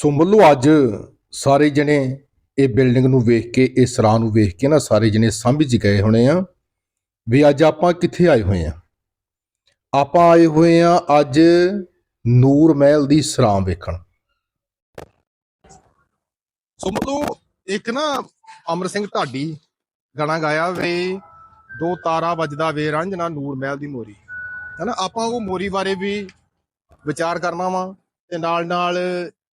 ਸੋ ਮੱਲੋ ਅੱਜ ਸਾਰੇ ਜਣੇ ਇਹ ਬਿਲਡਿੰਗ ਨੂੰ ਵੇਖ ਕੇ, ਇਹ ਸਰਾਂ ਨੂੰ ਵੇਖ ਕੇ ਨਾ ਸਾਰੇ ਜਣੇ ਸਮਝ ਗਏ ਹੋਣੇ ਆ ਵੀ ਅੱਜ ਆਪਾਂ ਕਿੱਥੇ ਆਏ ਹੋਏ ਆ। ਆਪਾਂ ਆਏ ਹੋਏ ਆ ਅੱਜ ਨੂਰ ਮਹਿਲ ਦੀ ਸਰਾਂ ਵੇਖਣ। ਸੋ ਮਤਲਬ ਇੱਕ ਨਾ ਅਮਰ ਸਿੰਘ ਢਾਡੀ ਗਾਣਾ ਗਾਇਆ ਵੇ, ਦੋ ਤਾਰਾ ਵੱਜਦਾ ਵੇ ਰਾਂਝਣਾ ਨੂਰ ਮਹਿਲ ਦੀ ਮੋਰੀ। ਹਨਾ, ਆਪਾਂ ਉਹ ਮੋਰੀ ਬਾਰੇ ਵੀ ਵਿਚਾਰ ਕਰਨਾ ਵਾ ਤੇ ਨਾਲ ਨਾਲ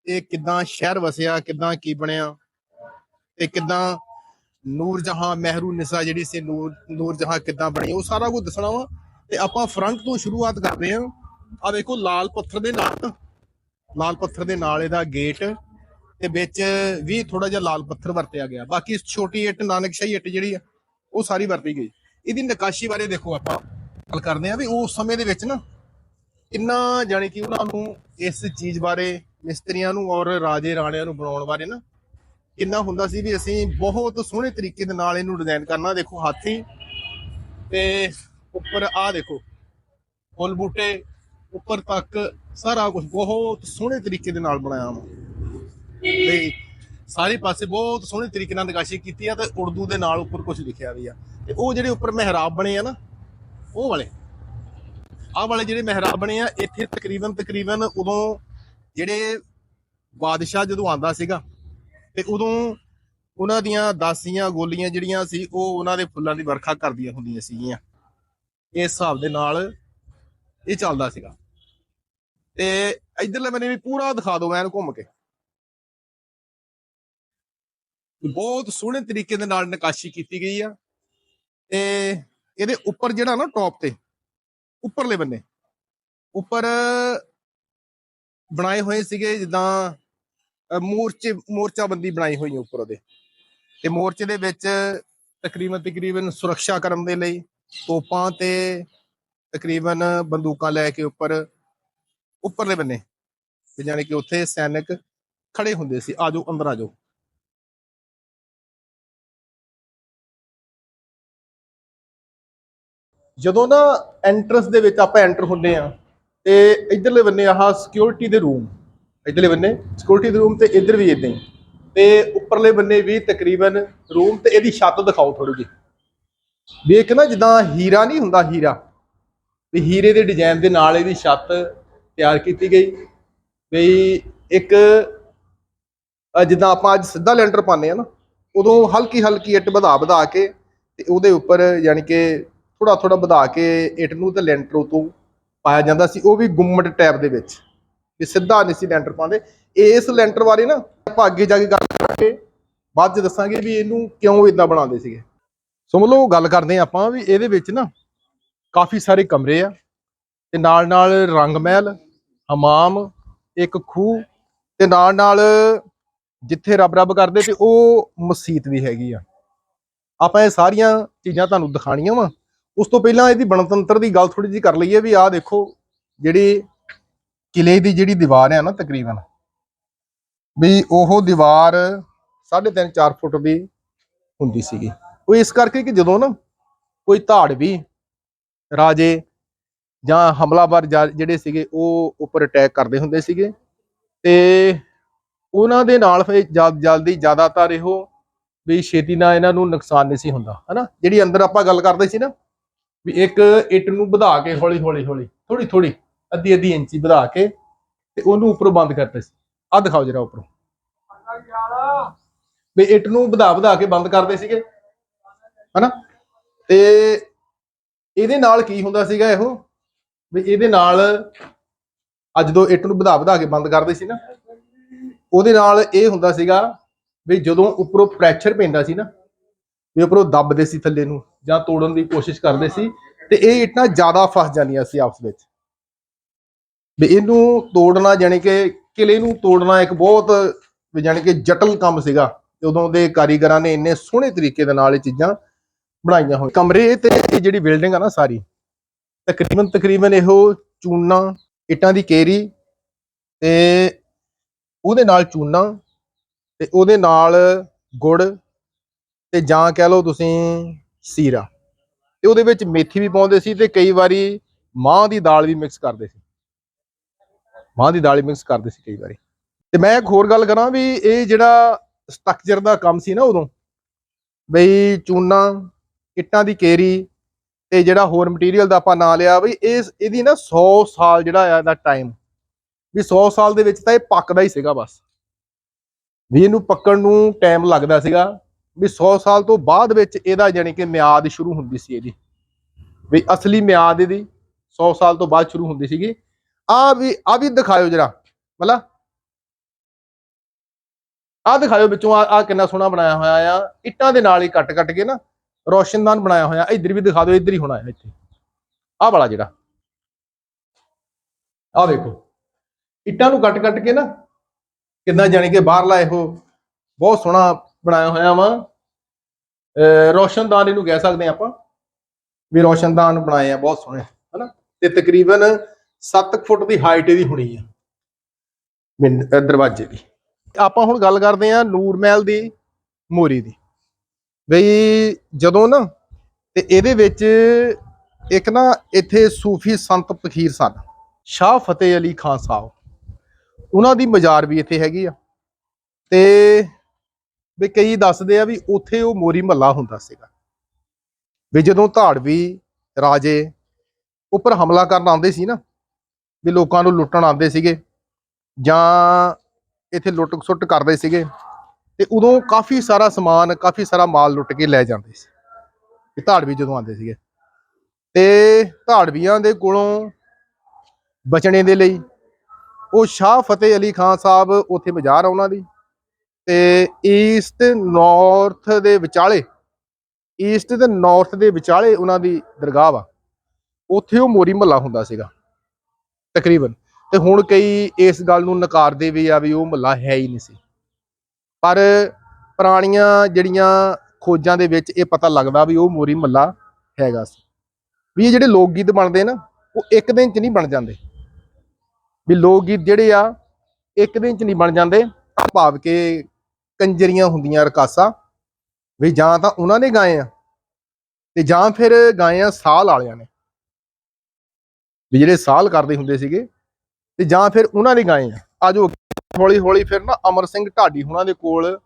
ਇਹ ਕਿਦਾਂ ਸ਼ਹਿਰ ਵਸਿਆ, ਕਿਦਾਂ ਕੀ ਬਣਿਆ ਤੇ ਕਿਦਾਂ ਨੂਰ ਜਹਾਂ ਮਹਿਰੂ ਨਿਸਾ ਜਿਹੜੀ ਸੀ, ਨੂਰ ਨੂਰ ਜਹਾਂ ਕਿਦਾਂ ਬਣੀ, ਉਹ ਸਾਰਾ ਕੁਝ ਦੱਸਣਾ ਵਾ ਤੇ ਆਪਾਂ ਫਰੰਟ ਤੋਂ ਸ਼ੁਰੂਆਤ ਕਰਦੇ ਹਾਂ। ਆ ਵੇਖੋ ਲਾਲ ਪੱਥਰ ਦੇ ਨਾਲ, ਲਾਲ ਪੱਥਰ ਦੇ ਨਾਲ ਇਹਦਾ ਗੇਟ ਤੇ ਵਿੱਚ ਵੀ ਥੋੜਾ ਜਿਹਾ ਲਾਲ ਪੱਥਰ ਵਰਤਿਆ ਗਿਆ। ਬਾਕੀ ਛੋਟੀ ਇੱਟ ਨਾਨਕਸ਼ਾਹੀ ਇੱਟ ਜਿਹੜੀ ਆ, ਉਹ ਸਾਰੀ ਵਰਤੀ ਗਈ। ਇਹਦੀ ਨਕਾਸ਼ੀ ਬਾਰੇ ਦੇਖੋ ਆਪਾਂ ਗੱਲ ਕਰਦੇ ਆ ਵੀ ਉਸ ਸਮੇਂ ਦੇ ਵਿੱਚ ਨਾ ਕਿੰਨਾ ਜਾਣੀ ਕਿ ਉਹਨਾਂ ਨੂੰ ਇਸ ਚੀਜ਼ ਬਾਰੇ ਮਿਸਤਰੀਆਂ ਨੂੰ ਔਰ ਰਾਜੇ ਰਾਣਿਆਂ ਨੂੰ ਬਣਾਉਣ ਬਾਰੇ ਨਾ ਕਿੰਨਾ ਹੁੰਦਾ ਸੀ ਵੀ ਅਸੀਂ ਬਹੁਤ ਸੋਹਣੇ ਤਰੀਕੇ ਦੇ ਨਾਲ ਇਹਨੂੰ ਡਿਜ਼ਾਈਨ ਕਰਨਾ, ਦੇਖੋ ਹਾਥੀ ਤੇ ਉੱਪਰ ਆ ਦੇਖੋ, ਫੁੱਲ ਬੂਟੇ, ਉੱਪਰ ਤੱਕ ਸਾਰਾ ਕੁਝ ਬਹੁਤ ਸੋਹਣੇ ਤਰੀਕੇ ਦੇ ਨਾਲ ਬਣਾਇਆ ਵਾ। ਤੇ ਸਾਰੇ ਪਾਸੇ ਬਹੁਤ ਸੋਹਣੇ ਤਰੀਕੇ ਨਾਲ ਨਕਾਸ਼ੀ ਕੀਤੀ ਆ ਤੇ ਉਰਦੂ ਦੇ ਨਾਲ ਉੱਪਰ ਕੁਝ ਲਿਖਿਆ ਵੀ ਆ। ਤੇ ਉਹ ਜਿਹੜੇ ਉੱਪਰ ਮਹਿਰਾਬ ਬਣੇ ਆ ਨਾ, ਉਹ ਵਾਲੇ, ਆਹ ਵਾਲੇ ਜਿਹੜੇ ਮਹਿਰਾਬ ਬਣੇ ਆ, ਇੱਥੇ ਤਕਰੀਬਨ ਤਕਰੀਬਨ ਉਦੋਂ ਜਿਹੜੇ ਬਾਦਸ਼ਾਹ ਜਦੋਂ ਆਂਦਾ ਸੀਗਾ ਤੇ ਉਦੋਂ ਉਹਨਾਂ ਦੀਆਂ ਦਾਸੀਆਂ, ਗੋਲੀਆਂ ਜਿਹੜੀਆਂ ਸੀ, ਉਹ ਉਹਨਾਂ ਦੇ ਫੁੱਲਾਂ ਦੀ ਵਰਖਾ ਕਰਦੀਆਂ ਹੁੰਦੀਆਂ ਸੀਗੀਆਂ। ਇਸ ਹਿਸਾਬ ਦੇ ਨਾਲ ਇਹ ਚੱਲਦਾ ਸੀਗਾ। ਤੇ ਇਧਰਲੇ ਬੰਨੇ ਵੀ ਪੂਰਾ ਦਿਖਾ ਦਿਓ, ਮੈਂ ਇਹਨੂੰ ਘੁੰਮ ਕੇ। ਬਹੁਤ ਸੋਹਣੇ ਤਰੀਕੇ ਦੇ ਨਾਲ ਨਕਾਸ਼ੀ ਕੀਤੀ ਗਈ ਆ। ਤੇ ਇਹਦੇ ਉੱਪਰ ਜਿਹੜਾ ਨਾ ਟੌਪ ਤੇ, ਉੱਪਰਲੇ ਬੰਨੇ, ਉੱਪਰ ਬਣਾਏ ਹੋਏ ਸੀਗੇ ਜਿੱਦਾਂ, ਅਹ ਮੋਰਚੇ, ਮੋਰਚਾਬੰਦੀ ਬਣਾਈ ਹੋਈ ਉੱਪਰ ਉਹਦੇ। ਤੇ ਮੋਰਚੇ ਦੇ ਵਿੱਚ ਤਕਰੀਬਨ ਤਕਰੀਬਨ ਸੁਰੱਖਿਆ ਕਰਨ ਦੇ ਲਈ ਤੋਪਾਂ ਤੇ ਤਕਰੀਬਨ ਬੰਦੂਕਾਂ ਲੈ ਕੇ ਉੱਪਰ, ਉੱਪਰਲੇ ਬੰਨੇ, ਤੇ ਜਾਣੀ ਕਿ ਉੱਥੇ ਸੈਨਿਕ ਖੜੇ ਹੁੰਦੇ ਸੀ। ਆਜੋ ਅੰਦਰ ਆਜੋ ਜਦੋਂ ਨਾ ਐਂਟਰੈਂਸ ਦੇ ਵਿੱਚ ਆਪਾਂ ਐਂਟਰ ਹੁੰਦੇ ਆ ਤੇ ਇਧਰਲੇ ਬੰਨੇ ਆਹ ਸਿਕਿਉਰਿਟੀ ਦੇ ਰੂਮ ਇਧਰਲੇ ਬੰਨੇ ਸਿਕਿਉਰਿਟੀ ਦੇ ਰੂਮ ਤੇ ਇਧਰ ਵੀ ਇਦਾਂ ਹੀ। ਤੇ ਉੱਪਰਲੇ ਬੰਨੇ ਵੀ ਤਕਰੀਬਨ ਰੂਮ ਤੇ ਇਹਦੀ ਛੱਤ ਦਿਖਾਓ ਥੋੜੀ ਜਿਹੀ। ਵੀ ਇੱਕ ਨਾ ਜਿੱਦਾਂ ਹੀਰਾ ਨਹੀਂ ਹੁੰਦਾ ਹੀਰਾ, ਵੀ ਹੀਰੇ ਦੇ ਡਿਜ਼ਾਈਨ ਦੇ ਨਾਲ ਇਹਦੀ ਛੱਤ ਤਿਆਰ ਕੀਤੀ ਗਈ। ਵੀ ਇੱਕ ਜਿੱਦਾਂ ਆਪਾਂ ਅੱਜ ਸਿੱਧਾ ਲੈਂਟਰ ਪਾਉਂਦੇ ਆ ਨਾ, ਉਦੋਂ ਹਲਕੀ ਹਲਕੀ ਇੱਟ ਵਧਾ ਵਧਾ ਕੇ ਤੇ ਉਹਦੇ ਉੱਪਰ ਯਾਨੀ ਕਿ ਥੋੜਾ ਥੋੜਾ ਵਧਾ ਕੇ ਇੱਟ ਨੂੰ ਤੇ ਲੈਂਟਰ ਉਤੋਂ ਪਾਇਆ ਜਾਂਦਾ ਸੀ, ਉਹ ਵੀ ਗੁੰਮਟ ਟੈਪ ਦੇ ਵਿੱਚ। ਵੀ ਸਿੱਧਾ ਨਹੀਂ ਸੀ ਲੈਂਟਰ ਪਾਉਂਦੇ। ਇਸ ਲੈਂਟਰ ਬਾਰੇ ਨਾ ਆਪਾਂ ਅੱਗੇ ਜਾ ਕੇ ਗੱਲ ਕਰਾਂਗੇ। ਬਾਅਦ ਚ ਦੱਸਾਂਗੇ ਵੀ ਇਹਨੂੰ ਕਿਉਂ ਇਦਾਂ ਬਣਾਉਂਦੇ ਸੀਗੇ। ਸੋ ਮਤਲਬ ਗੱਲ ਕਰਦੇ ਹਾਂ ਆਪਾਂ ਵੀ ਇਹਦੇ ਵਿੱਚ ਨਾ ਕਾਫੀ ਸਾਰੇ ਕਮਰੇ ਆ। ਤੇ ਨਾਲ ਨਾਲ ਰੰਗ ਮਹਿਲ, ਹਮਾਮ, ਇੱਕ ਖੂਹ ਤੇ ਨਾਲ ਨਾਲ ਜਿੱਥੇ ਰੱਬ ਰੱਬ ਕਰਦੇ ਤੇ ਉਹ ਮਸਜਿਦ ਵੀ ਹੈਗੀ ਆ। ਆਪਾਂ ਇਹ ਸਾਰੀਆਂ ਚੀਜ਼ਾਂ ਤੁਹਾਨੂੰ ਦਿਖਾਣੀਆਂ ਵਾ। ਉਸ ਤੋਂ ਪਹਿਲਾਂ ਇਹਦੀ ਬਣਤੰਤਰ ਦੀ ਗੱਲ ਥੋੜੀ ਜਿਹੀ ਕਰ ਲਈਏ ਵੀ ਆਹ ਦੇਖੋ ਜਿਹੜੀ ਕਿਲੇ ਦੀ ਜਿਹੜੀ ਦੀਵਾਰ ਹੈ ਨਾ ਤਕਰੀਬਨ, ਵੀ ਉਹ ਦੀਵਾਰ 3.5 4 ਫੁੱਟ ਦੀ ਹੁੰਦੀ ਸੀਗੀ। ਉਹ ਇਸ ਕਰਕੇ ਕਿ ਜਦੋਂ ਨਾ ਕੋਈ ਧਾੜਵੀ ਰਾਜੇ ਜਾਂ ਹਮਲਾਵਰ ਜਾ- ਜਿਹੜੇ ਸੀਗੇ ਉਹ ਉੱਪਰ ਅਟੈਕ ਕਰਦੇ ਹੁੰਦੇ ਸੀਗੇ ਤੇ ਉਹਨਾਂ ਦੇ ਨਾਲ ਫਿਰ ਜਲ- ਜਲਦੀ ਜ਼ਿਆਦਾਤਰ ਇਹੋ ਵੀ ਛੇਤੀ ਨਾਲ ਇਹਨਾਂ ਨੂੰ ਨੁਕਸਾਨ ਨਹੀਂ ਸੀ ਹੁੰਦਾ, ਹਨਾ? ਜਿਹੜੀ ਅੰਦਰ ਆਪਾਂ ਗੱਲ ਕਰਦੇ ਸੀ ਨਾ ਵੀ ਇੱਕ ਇੱਟ ਨੂੰ ਵਧਾ ਕੇ ਹੌਲੀ ਹੌਲੀ ਹੌਲੀ ਥੋੜੀ ਥੋੜੀ ਅੱਧੀ ਅੱਧੀ ਇੰਚੀ ਵਧਾ ਕੇ ਤੇ ਉਹਨੂੰ ਉੱਪਰੋਂ ਬੰਦ ਕਰਦੇ ਸੀ। ਆਹ ਦਿਖਾਓ ਜਰਾ ਉੱਪਰੋਂ। ਵੀ ਇੱਟ ਨੂੰ ਵਧਾ ਵਧਾ ਕੇ ਬੰਦ ਕਰਦੇ ਸੀਗੇ। ਹਨਾ? ਤੇ ਇਹਦੇ ਨਾਲ ਕੀ ਹੁੰਦਾ ਸੀਗਾ ਇਹੋ? ਵੀ ਇਹਦੇ ਨਾਲ ਅੱਜ ਜਦੋਂ ਇੱਟ ਨੂੰ ਵਧਾ ਵਧਾ ਕੇ ਬੰਦ ਕਰਦੇ ਸੀ ਨਾ। ਉਹਦੇ ਨਾਲ ਇਹ ਹੁੰਦਾ ਸੀਗਾ ਵੀ ਜਦੋਂ ਉੱਪਰੋਂ ਪ੍ਰੈਸ਼ਰ ਪੈਂਦਾ ਸੀ ਨਾ, ਵੀ ਉੱਪਰੋਂ ਦੱਬਦੇ ਸੀ ਥੱਲੇ ਨੂੰ ਜਾਂ ਤੋੜਨ ਦੀ ਕੋਸ਼ਿਸ਼ ਕਰਦੇ ਸੀ ਤੇ ਇਹ ਇੱਟਾਂ ਜ਼ਿਆਦਾ ਫਸ ਜਾਂਦੀਆਂ ਸੀ ਆਪਸ ਵਿੱਚ। ਵੀ ਇਹਨੂੰ ਤੋੜਨਾ ਜਾਣੀ ਕਿ ਕਿਲੇ ਨੂੰ ਤੋੜਨਾ ਇੱਕ ਬਹੁਤ ਵੀ ਜਾਣੀ ਕਿ ਜਟਲ ਕੰਮ ਸੀਗਾ। ਉਦੋਂ ਦੇ ਕਾਰੀਗਰਾਂ ਨੇ ਇੰਨੇ ਸੋਹਣੇ ਤਰੀਕੇ ਦੇ ਨਾਲ ਇਹ ਚੀਜ਼ਾਂ ਬਣਾਈਆਂ ਹੋਈਆਂ। ਕਮਰੇ ਤੇ ਇਹ ਜਿਹੜੀ ਬਿਲਡਿੰਗ ਆ ਨਾ ਸਾਰੀ, ਤਕਰੀਬਨ ਤਕਰੀਬਨ ਇਹੋ ਚੂਨਾ, ਇੱਟਾਂ ਦੀ ਕੇਰੀ ਤੇ ਉਹਦੇ ਨਾਲ ਚੂਨਾ ਤੇ ਉਹਦੇ ਨਾਲ ਗੁੜ ਤੇ ਜਾਂ ਕਹਿ ਲਓ ਤੁਸੀਂ ਸੀਰਾ। ਤੇ ਉਹਦੇ ਵਿੱਚ ਮੇਥੀ ਵੀ ਪਾਉਂਦੇ ਸੀ ਤੇ ਕਈ ਵਾਰੀ ਮਾਂ ਦੀ ਦਾਲ ਵੀ ਮਿਕਸ ਕਰਦੇ ਸੀ। ਮਾਂ ਦੀ ਦਾਲ ਵੀ ਮਿਕਸ ਕਰਦੇ ਸੀ ਕਈ ਵਾਰੀ। ਤੇ ਮੈਂ ਇੱਕ ਹੋਰ ਗੱਲ ਕਰਾਂ ਵੀ ਇਹ ਜਿਹੜਾ ਸਟਰਕਚਰ ਦਾ ਕੰਮ ਸੀ ਨਾ ਉਦੋਂ, ਬਈ ਚੂਨਾ, ਇੱਟਾਂ ਦੀ ਕੇਰੀ ਤੇ ਜਿਹੜਾ ਹੋਰ ਮਟੀਰੀਅਲ ਦਾ ਆਪਾਂ ਨਾਂ ਲਿਆ ਬਈ ਇਸ ਇਹਦੀ ਨਾ 100 ਸਾਲ ਜਿਹੜਾ ਆ ਇਹਦਾ ਟਾਈਮ ਵੀ 100 ਸਾਲ ਦੇ ਵਿੱਚ ਤਾਂ ਇਹ ਪੱਕਦਾ ਹੀ ਸੀਗਾ ਬਸ। ਵੀ ਇਹਨੂੰ ਪੱਕਣ ਨੂੰ ਟਾਈਮ ਲੱਗਦਾ ਸੀਗਾ। ਵੀ 100 ਸਾਲ ਤੋਂ ਬਾਅਦ ਵਿੱਚ ਇਹਦਾ ਯਾਨੀ ਕਿ ਮਿਆਦ ਸ਼ੁਰੂ ਹੁੰਦੀ ਸੀ ਇਹਦੀ। ਵੀ ਅਸਲੀ ਮਿਆਦ ਇਹਦੀ 100 ਸਾਲ ਤੋਂ ਬਾਅਦ ਸ਼ੁਰੂ ਹੁੰਦੀ ਸੀਗੀ। ਆ ਵੀ ਆ ਵੀ ਦਿਖਾਇਓ ਜਰਾ। ਮਤਲਬ ਆ ਦਿਖਾਇਓ ਵਿੱਚੋਂ ਆ ਆ ਕਿੰਨਾ ਸੋਹਣਾ ਬਣਾਇਆ ਹੋਇਆ ਆ। ਇੱਟਾਂ ਦੇ ਨਾਲ ਹੀ ਕੱਟ ਕੱਟ ਕੇ ਨਾ ਰੋਸ਼ਨਦਾਨ ਬਣਾਇਆ ਹੋਇਆ। ਇੱਧਰ ਵੀ ਦਿਖਾ ਦਿਓ, ਇੱਧਰ ਹੀ ਹੋਣਾ ਹੈ ਇੱਥੇ। ਆਹ ਵਾਲਾ ਜਿਹੜਾ। ਆਹ ਵੇਖੋ। ਇੱਟਾਂ ਨੂੰ ਕੱਟ ਕੱਟ ਕੇ ਨਾ ਕਿੰਨਾ ਜਾਣੀ ਕਿ ਬਾਹਰਲਾ ਇਹੋ ਬਹੁਤ ਸੋਹਣਾ ਬਣਾਇਆ ਹੋਇਆ ਵਾ। ਰੋਸ਼ਨਦਾਨ ਇਹਨੂੰ ਕਹਿ ਸਕਦੇ ਹਾਂ ਆਪਾਂ, ਵੀ ਰੋਸ਼ਨਦਾਨ ਬਣਾਏ ਆ, ਬਹੁਤ ਸੋਹਣੇ, ਹਨਾ? ਤੇ ਤਕਰੀਬਨ 7 ਫੁੱਟ ਦੀ ਹਾਈਟ ਇਹਦੀ ਹੋਣੀ ਆ ਦਰਵਾਜ਼ੇ ਦੀ। ਆਪਾਂ ਹੁਣ ਗੱਲ ਕਰਦੇ ਆ ਨੂਰ ਮਹਿਲ ਦੀ, ਮੋਰੀ ਦੀ। ਬਈ ਜਦੋਂ ਨਾ, ਤੇ ਇਹਦੇ ਵਿੱਚ ਇੱਕ ਨਾ ਇੱਥੇ ਸੂਫੀ ਸੰਤ ਫਕੀਰ ਸਨ, ਸ਼ਾਹ ਫਤਿਹ ਅਲੀ ਖਾਨ ਸਾਹਿਬ। ਉਹਨਾਂ ਦੀ ਮਜ਼ਾਰ ਵੀ ਇੱਥੇ ਹੈਗੀ ਆ। ਤੇ ਵੀ ਕਈ ਦੱਸਦੇ ਆ ਵੀ ਉੱਥੇ ਉਹ ਮੋਰੀ ਮਹੱਲਾ ਹੁੰਦਾ ਸੀਗਾ। ਵੀ ਜਦੋਂ ਧਾੜਵੀ ਰਾਜੇ ਉੱਪਰ ਹਮਲਾ ਕਰਨ ਆਉਂਦੇ ਸੀ ਨਾ, ਵੀ ਲੋਕਾਂ ਨੂੰ ਲੁੱਟਣ ਆਉਂਦੇ ਸੀਗੇ ਜਾਂ ਇੱਥੇ ਲੁੱਟ ਸੁੱਟ ਕਰਦੇ ਸੀਗੇ, ਤੇ ਉਦੋਂ ਕਾਫੀ ਸਾਰਾ ਸਮਾਨ, ਕਾਫੀ ਸਾਰਾ ਮਾਲ ਲੁੱਟ ਕੇ ਲੈ ਜਾਂਦੇ ਸੀ। ਵੀ ਧਾੜਵੀ ਜਦੋਂ ਆਉਂਦੇ ਸੀਗੇ। ਤੇ ਧਾੜਵੀਆਂ ਦੇ ਕੋਲੋਂ ਬਚਣੇ ਦੇ ਲਈ ਉਹ ਸ਼ਾਹ ਫਤਿਹ ਅਲੀ ਖਾਨ ਸਾਹਿਬ ਉੱਥੇ ਬਾਜ਼ਾਰ ਆ ਉਹਨਾਂ ਦੀ। ਤੇ ਈਸਟ ਨਾਰਥ ਦੇ ਵਿਚਾਲੇ ਈਸਟ ਤੇ ਨਾਰਥ ਦੇ ਵਿਚਾਲੇ ਉਹਨਾਂ ਦੀ ਦਰਗਾਹ ਵਾ, ਉੱਥੇ ਉਹ ਮੋਰੀ ਮਹੱਲਾ ਹੁੰਦਾ ਸੀਗਾ, ਤਕਰੀਬਨ। ਤੇ ਹੁਣ ਕਈ ਇਸ ਗੱਲ ਨੂੰ ਨਕਾਰਦੇ ਵੀ ਆ ਵੀ ਉਹ ਮਹੱਲਾ ਹੈ ਹੀ ਨਹੀਂ ਸੀ। ਪਰ ਪੁਰਾਣੀਆਂ ਜਿਹੜੀਆਂ ਖੋਜਾਂ ਦੇ ਵਿੱਚ ਇਹ ਪਤਾ ਲੱਗਦਾ ਵੀ ਉਹ ਮੋਰੀ ਮਹੱਲਾ ਹੈਗਾ ਸੀ। ਵੀ ਇਹ ਜਿਹੜੇ ਲੋਕ ਗੀਤ ਬਣਦੇ ਨਾ, ਉਹ ਇੱਕ ਦਿਨ ਚ ਨਹੀਂ ਬਣ ਜਾਂਦੇ। ਵੀ ਲੋਕ ਗੀਤ ਜਿਹੜੇ ਆ, ਇੱਕ ਦਿਨ ਚ ਨਹੀਂ ਬਣ ਜਾਂਦੇ। ਭਾਵ ਕਿ ਕੰਜਰੀਆਂ ਹੁੰਦੀਆਂ ਰਕਾਸਾ। ਵੀ ਜਾਂ ਤਾਂ ਉਹਨਾਂ ਨੇ ਗਾਏ ਆ ਤੇ ਜਾਂ ਫਿਰ ਗਾਏ ਆ ਸਾਲ ਵਾਲਿਆਂ ਨੇ। ਵੀ ਜਿਹੜੇ ਸਾਲ ਕਰਦੇ ਹੁੰਦੇ ਸੀਗੇ ਤੇ ਜਾਂ ਫਿਰ ਉਹਨਾਂ ਨੇ ਗਾਏ ਆ। ਆਜੋ ਹੌਲੀ ਹੌਲੀ ਫਿਰ ਨਾ ਅਮਰ ਸਿੰਘ ਢਾਡੀ ਹੁਣਾਂ ਦੇ ਕੋਲ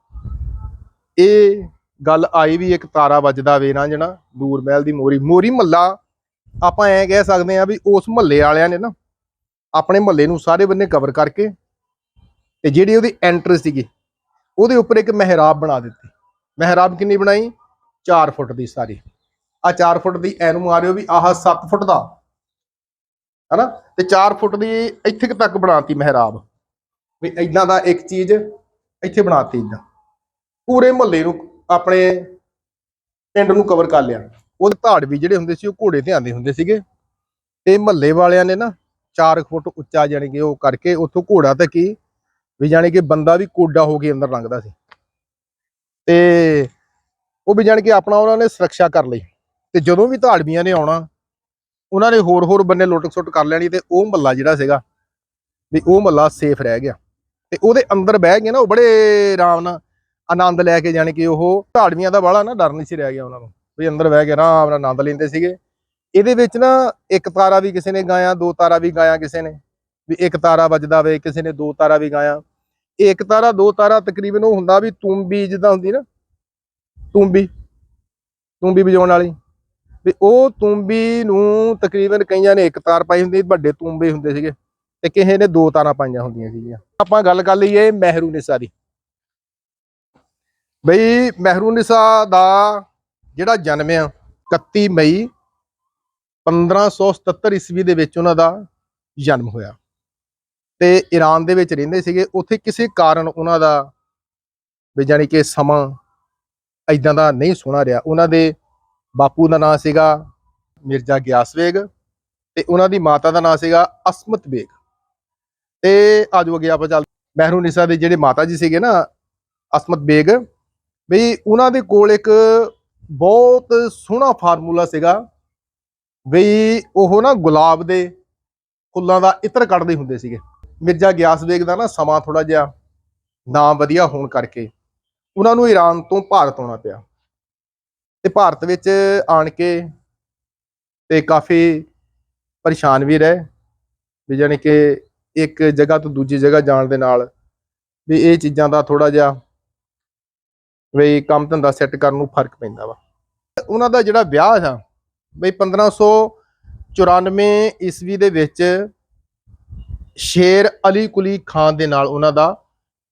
ਇਹ ਗੱਲ ਆਈ ਵੀ ਇੱਕ ਤਾਰਾ ਵੱਜਦਾ ਵੇ ਨਾ ਜਣਾ ਦੂਰ ਮਹਿਲ ਦੀ ਮੋਰੀ। ਮੋਰੀ ਮੱਲਾ ਆਪਾਂ ਐ ਕਹਿ ਸਕਦੇ ਆ ਵੀ ਉਸ ਮਹੱਲੇ ਵਾਲਿਆਂ ਨੇ ਨਾ ਆਪਣੇ ਮਹੱਲੇ ਨੂੰ ਸਾਰੇ ਬੰਨੇ ਕਵਰ ਕਰਕੇ ਤੇ ਜਿਹੜੀ ਉਹਦੀ ਐਂਟਰੈਂਸ ਸੀਗੀ ਉਹਦੇ ਉੱਪਰ ਇੱਕ ਮਹਿਰਾਬ ਬਣਾ ਦਿੱਤੀ। ਮਹਿਰਾਬ ਕਿੰਨੀ ਬਣਾਈ? 4 ਫੁੱਟ ਦੀ ਸਾਰੀ। ਆ 4 ਫੁੱਟ ਦੀ ਐਨੂੰ ਮਾਰਿਓ ਵੀ ਆਹ 7 ਫੁੱਟ ਦਾ। ਹਨਾ? ਤੇ 4 ਫੁੱਟ ਦੀ ਇੱਥੇ ਕੁ ਤੱਕ ਬਣਾਤੀ ਮਹਿਰਾਬ। ਵੀ ਇਦਾਂ ਦਾ ਇੱਕ ਚੀਜ਼ ਇੱਥੇ ਬਣਾਤੀ ਇਦਾਂ ਪੂਰੇ ਮਹੱਲੇ ਨੂੰ ਆਪਣੇ ਪਿੰਡ ਨੂੰ ਕਵਰ ਕਰ ਲਿਆ। ਉਹ ਧਾੜ ਵੀ ਜਿਹੜੇ ਹੁੰਦੇ ਸੀ ਉਹ ਘੋੜੇ ਤੇ ਆਂਦੇ ਹੁੰਦੇ ਸੀਗੇ। ਤੇ ਮਹੱਲੇ ਵਾਲਿਆਂ ਨੇ ਨਾ 4 ਫੁੱਟ ਉੱਚਾ ਜਾਣੀ ਕਿ ਉਹ ਕਰਕੇ ਉੱਥੋਂ ਘੋੜਾ ਤੇ ਕੀ ਵੀ ਜਾਣੀ ਕਿ ਬੰਦਾ ਵੀ ਕੋਡਾ ਹੋ ਕੇ ਅੰਦਰ ਲੰਘਦਾ ਸੀ। ਤੇ ਉਹ ਵੀ ਜਾਣੀ ਕਿ ਆਪਣਾ ਉਹਨਾਂ ਨੇ ਸੁਰੱਖਿਆ ਕਰ ਲਈ। ਤੇ ਜਦੋਂ ਵੀ ਧਾੜਵੀਆਂ ਨੇ ਆਉਣਾ, ਉਹਨਾਂ ਨੇ ਹੋਰ ਹੋਰ ਬੰਨੇ ਲੁੱਟ ਸੁੱਟ ਕਰ ਲੈਣੀ ਤੇ ਉਹ ਮੱਲਾ ਜਿਹੜਾ ਸੀਗਾ, ਵੀ ਉਹ ਮੱਲਾ ਸੇਫ ਰਹਿ ਗਿਆ। ਤੇ ਉਹਦੇ ਅੰਦਰ ਬਹਿ ਗਏ ਨਾ ਉਹ ਬੜੇ ਆਰਾਮ ਨਾਲ, ਆਨੰਦ ਲੈ ਕੇ ਜਾਣੀ ਕਿ ਉਹ ਧਾੜਵੀਆਂ ਦਾ ਬਾਲਾ ਨਾ ਡਰ ਨਹੀਂ ਸੀ ਰਹਿ ਗਿਆ ਉਹਨਾਂ ਨੂੰ। ਵੀ ਅੰਦਰ ਬਹਿ ਕੇ ਆਰਾਮ ਨਾਲ ਆਨੰਦ ਲੈਂਦੇ ਸੀਗੇ। ਇਹਦੇ ਵਿੱਚ ਨਾ ਇੱਕ ਤਾਰਾ ਵੀ ਕਿਸੇ ਨੇ ਗਾਇਆ, ਦੋ ਤਾਰਾ ਵੀ ਗਾਇਆ ਕਿਸੇ ਨੇ। ਵੀ ਇੱਕ ਤਾਰਾ ਵੱਜਦਾ ਵੇ, ਕਿਸੇ ਨੇ ਦੋ ਤਾਰਾ ਵੀ ਗਾਇਆ। ਇੱਕ ਤਾਰਾ, ਦੋ ਤਾਰਾ ਤਕਰੀਬਨ ਉਹ ਹੁੰਦਾ ਵੀ ਤੂੰਬੀ ਜਿੱਦਾਂ ਹੁੰਦੀ ਨਾ, ਤੂੰਬੀ ਤੂੰਬੀ ਵਜਾਉਣ ਵਾਲੀ। ਵੀ ਉਹ ਤੂੰਬੀ ਨੂੰ ਤਕਰੀਬਨ ਕਈਆਂ ਨੇ ਇੱਕ ਤਾਰ ਪਾਈ ਹੁੰਦੀ, ਵੱਡੇ ਤੂੰਬੇ ਹੁੰਦੇ ਸੀਗੇ ਤੇ ਕਿਸੇ ਨੇ ਦੋ ਤਾਰਾਂ ਪਾਈਆਂ ਹੁੰਦੀਆਂ ਸੀਗੀਆਂ। ਆਪਾਂ ਗੱਲ ਕਰ ਲਈਏ ਮਹਿਰੂ ਨਿਸਾ ਦੀ। ਬਈ ਮਹਿਰੂ ਨਿਸਾ ਦਾ ਜਿਹੜਾ ਜਨਮ ਆ 31 ਮਈ 1577 ਈਸਵੀ ਦੇ ਵਿੱਚ ਉਹਨਾਂ ਦਾ ਜਨਮ ਹੋਇਆ। ਤੇ ਈਰਾਨ ਦੇ ਵਿੱਚ ਰਹਿੰਦੇ ਸੀਗੇ, ਉੱਥੇ ਕਿਸੇ ਕਾਰਨ ਉਹਨਾਂ ਦਾ ਵੀ ਜਾਣੀ ਕਿ ਸਮਾਂ ਇਦਾਂ ਦਾ ਨਹੀਂ ਸੋਹਣਾ ਰਿਹਾ। ਉਹਨਾਂ ਦੇ ਬਾਪੂ ਦਾ ਨਾਮ ਸੀਗਾ ਮਿਰਜ਼ਾ ਗਿਆਸ ਬੇਗ ਤੇ ਉਹਨਾਂ ਦੀ ਮਾਤਾ ਦਾ ਨਾਮ ਸੀਗਾ ਅਸਮਤ ਬੇਗ। ਤੇ ਆਜੋ ਅੱਗੇ ਆਪਾਂ ਚੱਲ ਮਹਿਰੂ ਨਿਸਾ ਦੇ ਜਿਹੜੇ ਮਾਤਾ ਜੀ ਸੀਗੇ ਨਾ, ਅਸਮਤ ਬੇਗ ਬਈ ਉਹਨਾਂ ਦੇ ਕੋਲ ਇੱਕ ਬਹੁਤ ਸੋਹਣਾ ਫਾਰਮੂਲਾ ਸੀਗਾ ਬਈ ਉਹ ਨਾ ਗੁਲਾਬ ਦੇ ਫੁੱਲਾਂ ਦਾ ਇਤਰ ਕੱਢਦੇ ਹੁੰਦੇ ਸੀਗੇ। ਮਿਰਜ਼ਾ ਗਿਆਸ ਬੇਗ ਦਾ ਨਾ ਸਮਾਂ ਥੋੜਾ ਜਿਹਾ ਨਾ ਵਧੀਆ ਹੋਣ ਕਰਕੇ ਉਹਨਾਂ ਨੂੰ ਈਰਾਨ ਤੋਂ ਭਾਰਤ ਆਉਣਾ ਪਿਆ। ਤੇ ਭਾਰਤ ਵਿੱਚ ਆਣ ਕੇ ਤੇ ਕਾਫੀ ਪਰੇਸ਼ਾਨ ਵੀ ਰਹੇ ਵੀ ਜਾਣੀ ਕਿ ਇੱਕ ਜਗ੍ਹਾ ਤੋਂ ਦੂਜੀ ਜਗ੍ਹਾ ਜਾਣ ਦੇ ਨਾਲ ਵੀ ਇਹ ਚੀਜ਼ਾਂ ਦਾ ਥੋੜਾ ਜਿਹਾ ਵੀ ਕੰਮ ਧੰਦਾ ਸੈੱਟ ਕਰਨ ਨੂੰ ਫ਼ਰਕ ਪੈਂਦਾ ਵਾ। ਉਹਨਾਂ ਦਾ ਜਿਹੜਾ ਵਿਆਹ ਆ, ਬਈ 1594 ਈਸਵੀ ਦੇ ਵਿੱਚ ਸ਼ੇਰ ਅਲੀ ਕੁਲੀ ਖਾਨ ਦੇ ਨਾਲ ਉਹਨਾਂ ਦਾ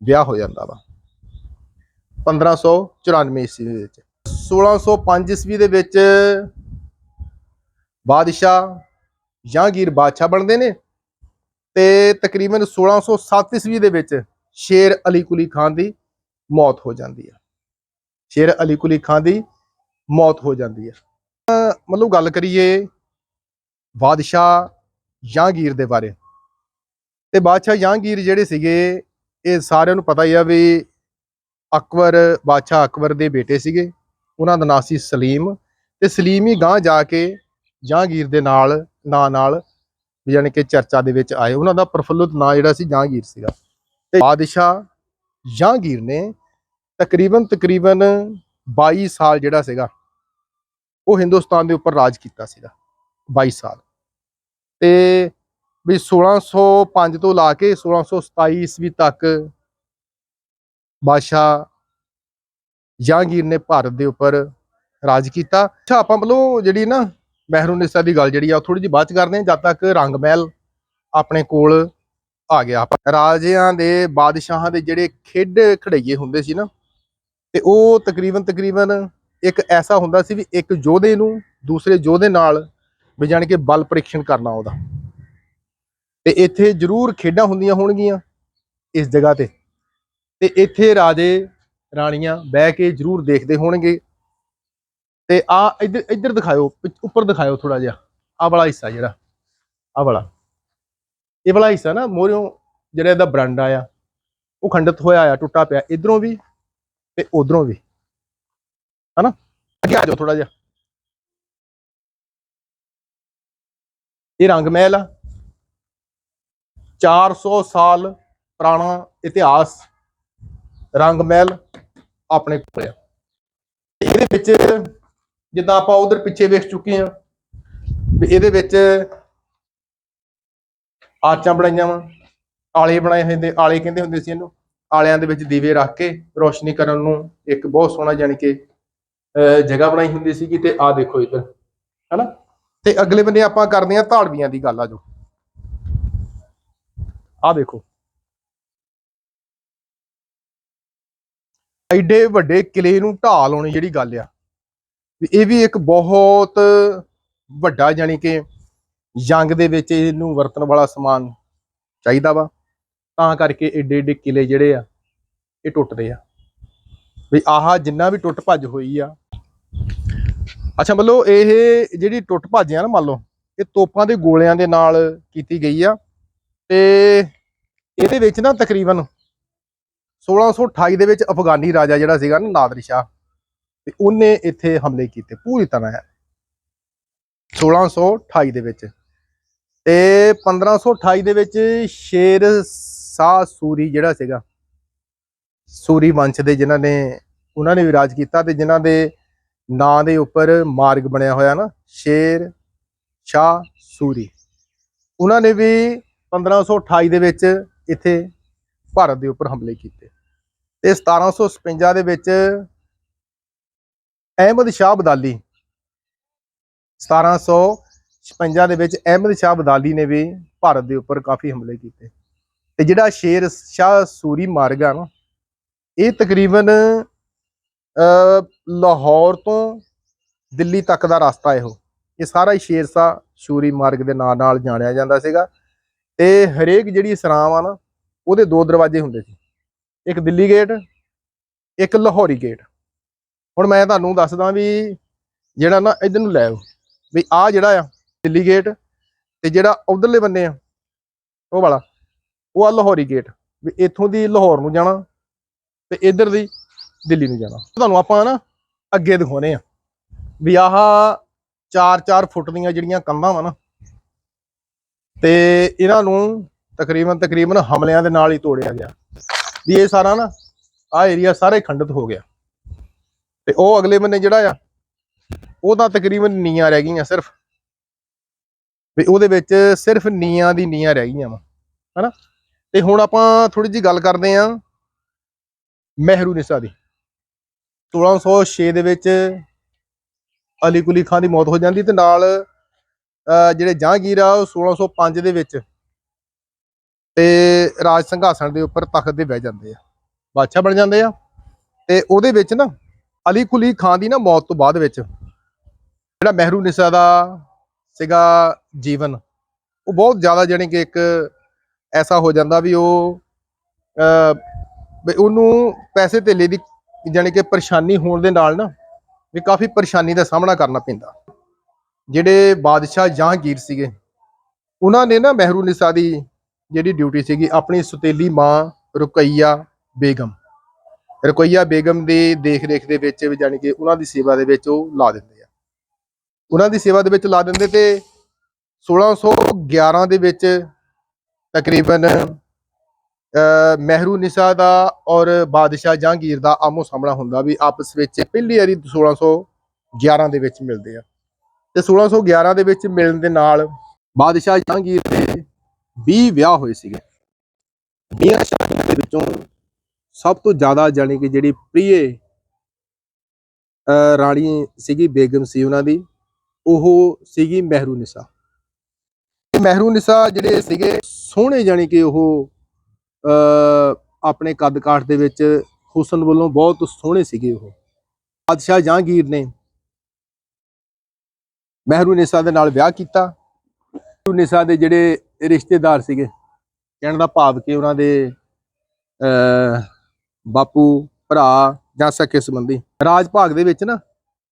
ਵਿਆਹ ਹੋ ਜਾਂਦਾ ਵਾ। 1594 ਈਸਵੀ ਦੇ ਵਿੱਚ। 1605 ਈਸਵੀ ਦੇ ਵਿੱਚ ਬਾਦਸ਼ਾਹ ਜਹਾਂਗੀਰ ਬਾਦਸ਼ਾਹ ਬਣਦੇ ਨੇ ਤੇ ਤਕਰੀਬਨ 1607 ਈਸਵੀ ਦੇ ਵਿੱਚ ਸ਼ੇਰ ਅਲੀ ਕੁਲੀ ਖਾਨ ਦੀ ਮੌਤ ਹੋ ਜਾਂਦੀ ਹੈ ਸ਼ੇਰ ਅਲੀ ਕੁਲੀ ਖਾਨ ਦੀ ਮੌਤ ਹੋ ਜਾਂਦੀ ਹੈ ਮਤਲਬ ਗੱਲ ਕਰੀਏ ਬਾਦਸ਼ਾਹ ਜਹਾਂਗੀਰ ਦੇ ਬਾਰੇ। ਤੇ ਬਾਦਸ਼ਾਹ ਜਹਾਂਗੀਰ ਜਿਹੜੇ ਸੀਗੇ, ਇਹ ਸਾਰਿਆਂ ਨੂੰ ਪਤਾ ਹੀ ਆ ਵੀ ਅਕਬਰ, ਬਾਦਸ਼ਾਹ ਅਕਬਰ ਦੇ ਬੇਟੇ ਸੀਗੇ। ਉਹਨਾਂ ਦਾ ਨਾਂ ਸੀ ਸਲੀਮ ਤੇ ਸਲੀਮ ਹੀ ਗਾਂ ਜਾ ਕੇ ਜਹਾਂਗੀਰ ਦੇ ਨਾਲ, ਨਾਂ ਨਾਲ ਵੀ ਯਾਨੀ ਕਿ ਚਰਚਾ ਦੇ ਵਿੱਚ ਆਏ। ਉਹਨਾਂ ਦਾ ਪ੍ਰਫੁੱਲਤ ਨਾਂ ਜਿਹੜਾ ਸੀ ਜਹਾਂਗੀਰ ਸੀਗਾ। ਤੇ ਬਾਦਸ਼ਾਹ ਜਹਾਂਗੀਰ ਨੇ ਤਕਰੀਬਨ ਤਕਰੀਬਨ 22 ਸਾਲ ਜਿਹੜਾ ਸੀਗਾ, ਉਹ ਹਿੰਦੁਸਤਾਨ ਦੇ ਉੱਪਰ ਰਾਜ ਕੀਤਾ ਸੀਗਾ। 22 ਸਾਲ। ਤੇ ਵੀ 1605 ਤੋਂ ਲਾ ਕੇ 1627 ਈਸਵੀ ਤੱਕ ਬਾਦਸ਼ਾਹ ਜਹਾਂਗੀਰ ਨੇ ਭਾਰਤ ਦੇ ਉੱਪਰ ਰਾਜ ਕੀਤਾ। ਅੱਛਾ, ਆਪਾਂ ਵੱਲੋਂ ਜਿਹੜੀ ਨਾ ਮਹਿਰੂਨਿਸਾ ਦੀ ਗੱਲ ਜਿਹੜੀ ਆ, ਉਹ ਥੋੜੀ ਜਿਹੀ ਬਾਅਦ ਚ ਕਰਦੇ ਹਾਂ, ਜਦ ਤੱਕ ਰੰਗ ਮਹਿਲ ਆਪਣੇ ਕੋਲ ਆ ਗਿਆ। ਰਾਜਿਆਂ ਦੇ ਬਾਦਸ਼ਾਹਾਂ ਦੇ ਜਿਹੜੇ ਖੇਡ ਖੜਈਏ ਹੁੰਦੇ ਸੀ ਨਾ, ਤੇ ਉਹ ਤਕਰੀਬਨ ਤਕਰੀਬਨ ਇੱਕ ਐਸਾ ਹੁੰਦਾ ਸੀ ਵੀ ਇੱਕ ਯੋਧੇ ਨੂੰ ਦੂਸਰੇ ਯੋਧੇ ਨਾਲ ਵੀ ਜਾਣੀ ਕਿ ਬਲ ਪ੍ਰੀਖਣ ਕਰਨਾ ਉਹਦਾ। ਤੇ ਇੱਥੇ ਜ਼ਰੂਰ ਖੇਡਾਂ ਹੁੰਦੀਆਂ ਹੋਣਗੀਆਂ ਇਸ ਜਗ੍ਹਾ ਤੇ। ਤੇ ਇੱਥੇ ਰਾਜੇ ਰਾਣੀਆਂ ਬਹਿ ਕੇ ਜ਼ਰੂਰ ਦੇਖਦੇ ਹੋਣਗੇ। ਤੇ ਆ ਇੱਧਰ ਇੱਧਰ ਦਿਖਾਇਓ, ਪਿੱਛ- ਉੱਪਰ ਦਿਖਾਇਓ ਥੋੜਾ ਜਿਹਾ। ਆ ਵਾਲਾ ਹਿੱਸਾ ਜਿਹੜਾ ਆ ਵਾਲਾ। ਇਹ ਵਾਲਾ ਹਿੱਸਾ ਨਾ ਮੋਰਿਓ ਜਿਹੜਾ ਇਹਦਾ ਬਰਾਂਡਾ ਆ, ਉਹ ਖੰਡਿਤ ਹੋਇਆ ਆ, ਟੁੱਟਾ ਪਿਆ ਇਧਰੋਂ ਵੀ ਤੇ ਉਧਰੋਂ ਵੀ। ਹਨਾ? ਅੱਗੇ ਆ ਜਾਓ ਥੋੜਾ ਜਿਹਾ। ਇਹ ਰੰਗ ਮਹਿਲ ਆ। 400 ਸਾਲ ਪੁਰਾਣਾ ਇਤਿਹਾਸ ਰੰਗ ਮਹਿਲ ਆਪਣੇ ਕੋਲ ਆ। ਇਹਦੇ ਵਿੱਚ ਜਿੱਦਾਂ ਆਪਾਂ ਉਧਰ ਪਿੱਛੇ ਵੇਖ ਚੁੱਕੇ ਆ ਵੀ ਇਹਦੇ ਵਿੱਚ ਆਚਾਂ ਬਣਾਈਆਂ ਵਾ, ਆਲੇ ਬਣਾਏ ਹੋਏ ਹੁੰਦੇ, ਆਲੇ ਕਹਿੰਦੇ ਹੁੰਦੇ ਸੀ ਇਹਨੂੰ, ਆਲਿਆਂ ਦੇ ਵਿੱਚ ਦੀਵੇ ਰੱਖ ਕੇ ਰੋਸ਼ਨੀ ਕਰਨ ਨੂੰ ਇੱਕ ਬਹੁਤ ਸੋਹਣਾ ਜਾਣੀ ਕਿ, ਅਹ, ਜਗ੍ਹਾ ਬਣਾਈ ਹੁੰਦੀ ਸੀਗੀ ਤੇ ਆ ਦੇਖੋ ਇੱਧਰ, ਹਨਾ? ਤੇ ਅਗਲੇ ਬੰਨੇ ਆਪਾਂ ਕਰਦੇ ਆ ਧਾੜਵੀਆਂ ਦੀ ਗੱਲ ਆ ਜੋ। ਆਹ ਦੇਖੋ। ਐਡੇ ਵੱਡੇ ਕਿਲੇ ਨੂੰ ਢਾਹ ਲਾਉਣੀ ਜਿਹੜੀ ਗੱਲ ਆ। ਵੀ ਇਹ ਵੀ ਇੱਕ ਬਹੁਤ ਵੱਡਾ ਜਾਣੀ ਕਿ ਜੰਗ ਦੇ ਵਿੱਚ ਇਹਨੂੰ ਵਰਤਣ ਵਾਲਾ ਸਮਾਨ ਚਾਹੀਦਾ ਵਾ। ਤਾਂ ਕਰਕੇ ਏਡੇ ਏਡੇ ਕਿਲੇ ਜਿਹੜੇ ਆ, ਇਹ ਟੁੱਟਦੇ ਆ। ਵੀ ਆਹ ਜਿੰਨਾ ਵੀ ਟੁੱਟ ਭੱਜ ਹੋਈ ਆ। ਅੱਛਾ, ਮਤਲਬ ਇਹ ਜਿਹੜੀ ਟੁੱਟ ਭੱਜ ਆ ਨਾ ਮੰਨ ਲਓ, ਇਹ ਤੋਪਾਂ ਦੇ ਗੋਲਿਆਂ ਦੇ ਨਾਲ ਕੀਤੀ ਗਈ ਆ। ਤੇ ਇਹਦੇ ਵਿੱਚ ਨਾ ਤਕਰੀਬਨ 1628 ਦੇ ਵਿੱਚ ਅਫਗਾਨੀ ਰਾਜਾ ਜਿਹੜਾ ਸੀਗਾ ਨਾ ਨਾਦਰ ਸ਼ਾਹ, ਤੇ ਉਹਨੇ ਇੱਥੇ ਹਮਲੇ ਕੀਤੇ, ਪੂਰੀ ਤਰ੍ਹਾਂ ਹੈ। 1628 ਦੇ ਵਿੱਚ ਤੇ 1528 ਦੇ ਵਿੱਚ ਸ਼ੇਰ ਸ਼ਾਹ ਸੂਰੀ ਜਿਹੜਾ ਸੀਗਾ, ਸੂਰੀ ਵੰਸ਼ ਦੇ ਜਿਨ੍ਹਾਂ ਨੇ, ਉਹਨਾਂ ਨੇ ਵੀ ਰਾਜ ਕੀਤਾ ਤੇ ਜਿਨ੍ਹਾਂ ਦੇ ਨਾਂ ਦੇ ਉੱਪਰ ਮਾਰਗ ਬਣਿਆ ਹੋਇਆ ਨਾ, ਸ਼ੇਰ ਸ਼ਾਹ ਸੂਰੀ। ਉਹਨਾਂ ਨੇ ਵੀ 1528 ਦੇ ਵਿੱਚ ਇੱਥੇ ਭਾਰਤ ਦੇ ਉੱਪਰ ਹਮਲੇ ਕੀਤੇ। ਤੇ 1756 ਦੇ ਵਿੱਚ ਅਹਿਮਦ ਸ਼ਾਹ ਅਬਦਾਲੀ 1756 ਦੇ ਵਿੱਚ ਅਹਿਮਦ ਸ਼ਾਹ ਬਦਾਲੀ ਨੇ ਵੀ ਭਾਰਤ ਦੇ ਉੱਪਰ ਕਾਫੀ ਹਮਲੇ ਕੀਤੇ। ਤੇ ਜਿਹੜਾ ਸ਼ੇਰ ਸ਼ਾਹ ਸੂਰੀ ਮਾਰਗ ਆ ਨਾ, ਇਹ ਤਕਰੀਬਨ, ਅ, ਲਾਹੌਰ ਤੋਂ ਦਿੱਲੀ ਤੱਕ ਦਾ ਰਸਤਾ ਇਹੋ। ਇਹ ਸਾਰਾ ਹੀ ਸ਼ੇਰ ਸ਼ਾਹ ਸੂਰੀ ਮਾਰਗ ਦੇ ਨਾਂ ਨਾਲ ਜਾਣਿਆ ਜਾਂਦਾ ਸੀਗਾ। ਤੇ ਹਰੇਕ ਜਿਹੜੀ ਸਰਾਂ ਆ ਨਾ, ਉਹਦੇ ਦੋ ਦਰਵਾਜ਼ੇ ਹੁੰਦੇ ਸੀ। ਇੱਕ ਦਿੱਲੀ ਗੇਟ ਇੱਕ ਲਾਹੌਰੀ ਗੇਟ ਹੁਣ ਮੈਂ ਤੁਹਾਨੂੰ ਦੱਸਦਾ ਵੀ ਜਿਹੜਾ ਨਾ ਇਧਰ ਨੂੰ ਲੈ ਆਓ, ਵੀ ਆ ਜਿਹੜਾ ਆ, ਦਿੱਲੀ ਗੇਟ ਤੇ ਜਿਹੜਾ ਉਧਰਲੇ ਬੰਨੇ ਆ, ਉਹ ਵਾਲਾ, ਉਹ ਆ ਲਾਹੌਰੀ ਗੇਟ ਵੀ ਇੱਥੋਂ ਦੀ ਲਾਹੌਰ ਨੂੰ ਜਾਣਾ ਤੇ ਇਧਰ ਦੀ ਦਿੱਲੀ ਨੂੰ ਜਾਣਾ। ਤੁਹਾਨੂੰ ਆਪਾਂ ਨਾ ਅੱਗੇ ਦਿਖਾਉਨੇ ਆ। ਵੀ ਆਹ 4-4 ਫੁੱਟ ਦੀਆਂ ਜਿਹੜੀਆਂ ਕੰਧਾਂ ਵਾ ਨਾ ਤੇ ਇਹਨਾਂ ਨੂੰ ਤਕਰੀਬਨ ਤਕਰੀਬਨ ਹਮਲਿਆਂ ਦੇ ਨਾਲ ਹੀ ਤੋੜਿਆ ਗਿਆ। ਵੀ ਇਹ ਸਾਰਾ ਨਾ ਆ ਏਰੀਆ ਸਾਰੇ ਖੰਡਿਤ ਹੋ ਗਿਆ। ਤੇ ਉਹ ਅਗਲੇ ਬੰਨੇ ਜਿਹੜਾ ਆ, ਉਹ ਤਾਂ ਤਕਰੀਬਨ ਨੀਆਂ ਰਹਿ ਗਈਆਂ ਸਿਰਫ। ਵੀ ਉਹਦੇ ਵਿੱਚ ਸਿਰਫ ਨੀਆਂ ਦੀ ਨੀਆਂ ਰਹਿ ਗਈਆਂ ਵਾ, ਹਨਾ? ਤੇ ਹੁਣ ਆਪਾਂ ਥੋੜੀ ਜੀ ਗੱਲ ਕਰਦੇ ਆਂ ਮਹਿਰੂ ਨਿਸਾ ਦੀ। 1606 ਦੇ ਵਿੱਚ ਅਲੀ ਕੁਲੀ ਖਾਨ ਦੀ ਮੌਤ ਹੋ ਜਾਂਦੀ ਤੇ ਨਾਲ ਜਿਹੜੇ ਜਹਾਂਗੀਰ ਆ ਉਹ 1605 ਦੇ ਵਿੱਚ ਤੇ ਰਾਜ ਸੰਘਾਸਣ ਦੇ ਉੱਪਰ ਤਖਤ ਦੇ ਬਹਿ ਜਾਂਦੇ ਆ। ਬਾਦਸ਼ਾਹ ਬਣ ਜਾਂਦੇ ਆ ਤੇ ਉਹਦੇ ਵਿੱਚ ਨਾ ਅਲੀ ਕੁਲੀ ਖਾਨ ਦੀ ਨਾ ਮੌਤ ਤੋਂ ਬਾਅਦ ਵਿੱਚ ਜਿਹੜਾ ਮਹਿਰੂ ਨਿਸਾ ਦਾ ਸੀਗਾ ਜੀਵਨ ਉਹ ਬਹੁਤ ਜ਼ਿਆਦਾ ਜਾਣੀ ਕਿ ਇੱਕ ਐਸਾ ਹੋ ਜਾਂਦਾ ਵੀ ਉਹ ਅਹ, ਵੀ ਉਹਨੂੰ ਪੈਸੇ ਧੇਲੇ ਦੀ ਜਾਣੀ ਕਿ ਪਰੇਸ਼ਾਨੀ ਹੋਣ ਦੇ ਨਾਲ ਨਾ ਵੀ ਕਾਫੀ ਪਰੇਸ਼ਾਨੀ ਦਾ ਸਾਹਮਣਾ ਕਰਨਾ ਪੈਂਦਾ। ਜਿਹੜੇ ਬਾਦਸ਼ਾਹ ਜਹਾਂਗੀਰ ਸੀਗੇ, ਉਹਨਾਂ ਨੇ ਨਾ ਮਹਿਰੂ ਨਿਸਾ ਦੀ ਜਿਹੜੀ ਡਿਊਟੀ ਸੀਗੀ, ਆਪਣੀ ਸੁਤੇਲੀ ਮਾਂ ਰੁਕਈਆ ਬੇਗਮ ਰੁਕਈਆ ਬੇਗਮ ਦੀ ਦੇਖ ਰੇਖ ਦੇ ਵਿੱਚ ਵੀ ਜਾਣੀ ਕਿ ਉਹਨਾਂ ਦੀ ਸੇਵਾ ਦੇ ਵਿੱਚ ਉਹ ਲਾ ਦਿੰਦੇ ਆ। ਉਹਨਾਂ ਦੀ ਸੇਵਾ ਦੇ ਵਿੱਚ ਲਾ ਦਿੰਦੇ ਤੇ 1611 ਦੇ ਵਿੱਚ ਤਕਰੀਬਨ ਮਹਿਰੂ ਨਿਸਾ ਦਾ ਔਰ ਬਾਦਸ਼ਾਹ ਜਹਾਂਗੀਰ ਦਾ ਆਮੋ ਸਾਹਮਣਾ ਹੁੰਦਾ ਵੀ ਆਪਸ ਵਿੱਚ ਪਹਿਲੀ ਵਾਰੀ 1611 ਦੇ ਵਿੱਚ ਮਿਲਦੇ ਆ। ਤੇ 1611 ਦੇ ਵਿੱਚ ਮਿਲਣ ਦੇ ਨਾਲ ਬਾਦਸ਼ਾਹ ਜਹਾਂਗੀਰ ਦੇ 20 ਵਿਆਹ ਹੋਏ ਸੀਗੇ। 20 ਸ਼ਾਦੀਆਂ ਦੇ ਵਿੱਚੋਂ ਸਭ ਤੋਂ ਜ਼ਿਆਦਾ ਜਾਣੀ ਕਿ ਜਿਹੜੀ ਪ੍ਰਿਯ, ਅਹ, ਰਾਣੀ ਸੀਗੀ, ਬੇਗਮ ਸੀ ਉਹਨਾਂ ਦੀ, ਉਹ ਸੀਗੀ ਮਹਿਰੂ ਨਿਸਾ। ਮਹਿਰੂ ਨਿਸਾ ਜਿਹੜੇ ਸੀਗੇ, ਸੋਹਣੇ ਜਾਣੀ ਕਿ ਉਹ ਅ ਆਪਣੇ ਕੱਦ ਕਾਠ ਦੇ ਵਿੱਚ ਹੁਸਨ ਵੱਲੋਂ ਬਹੁਤ ਸੋਹਣੇ ਸੀਗੇ ਉਹ। ਬਾਦਸ਼ਾਹ ਜਹਾਂਗੀਰ ਨੇ ਮਹਿਰੂ ਨਿਸਾ ਦੇ ਨਾਲ ਵਿਆਹ ਕੀਤਾ। ਮਹਿਰੂ ਨਿਸਾ ਦੇ ਜਿਹੜੇ ਰਿਸ਼ਤੇਦਾਰ ਸੀਗੇ, ਕਹਿਣ ਦਾ ਭਾਵ ਕਿ ਉਹਨਾਂ ਦੇ ਅ ਬਾਪੂ, ਭਰਾ ਜਾਂ ਸਕੇ ਸੰਬੰਧੀ ਰਾਜ ਭਾਗ ਦੇ ਵਿੱਚ ਨਾ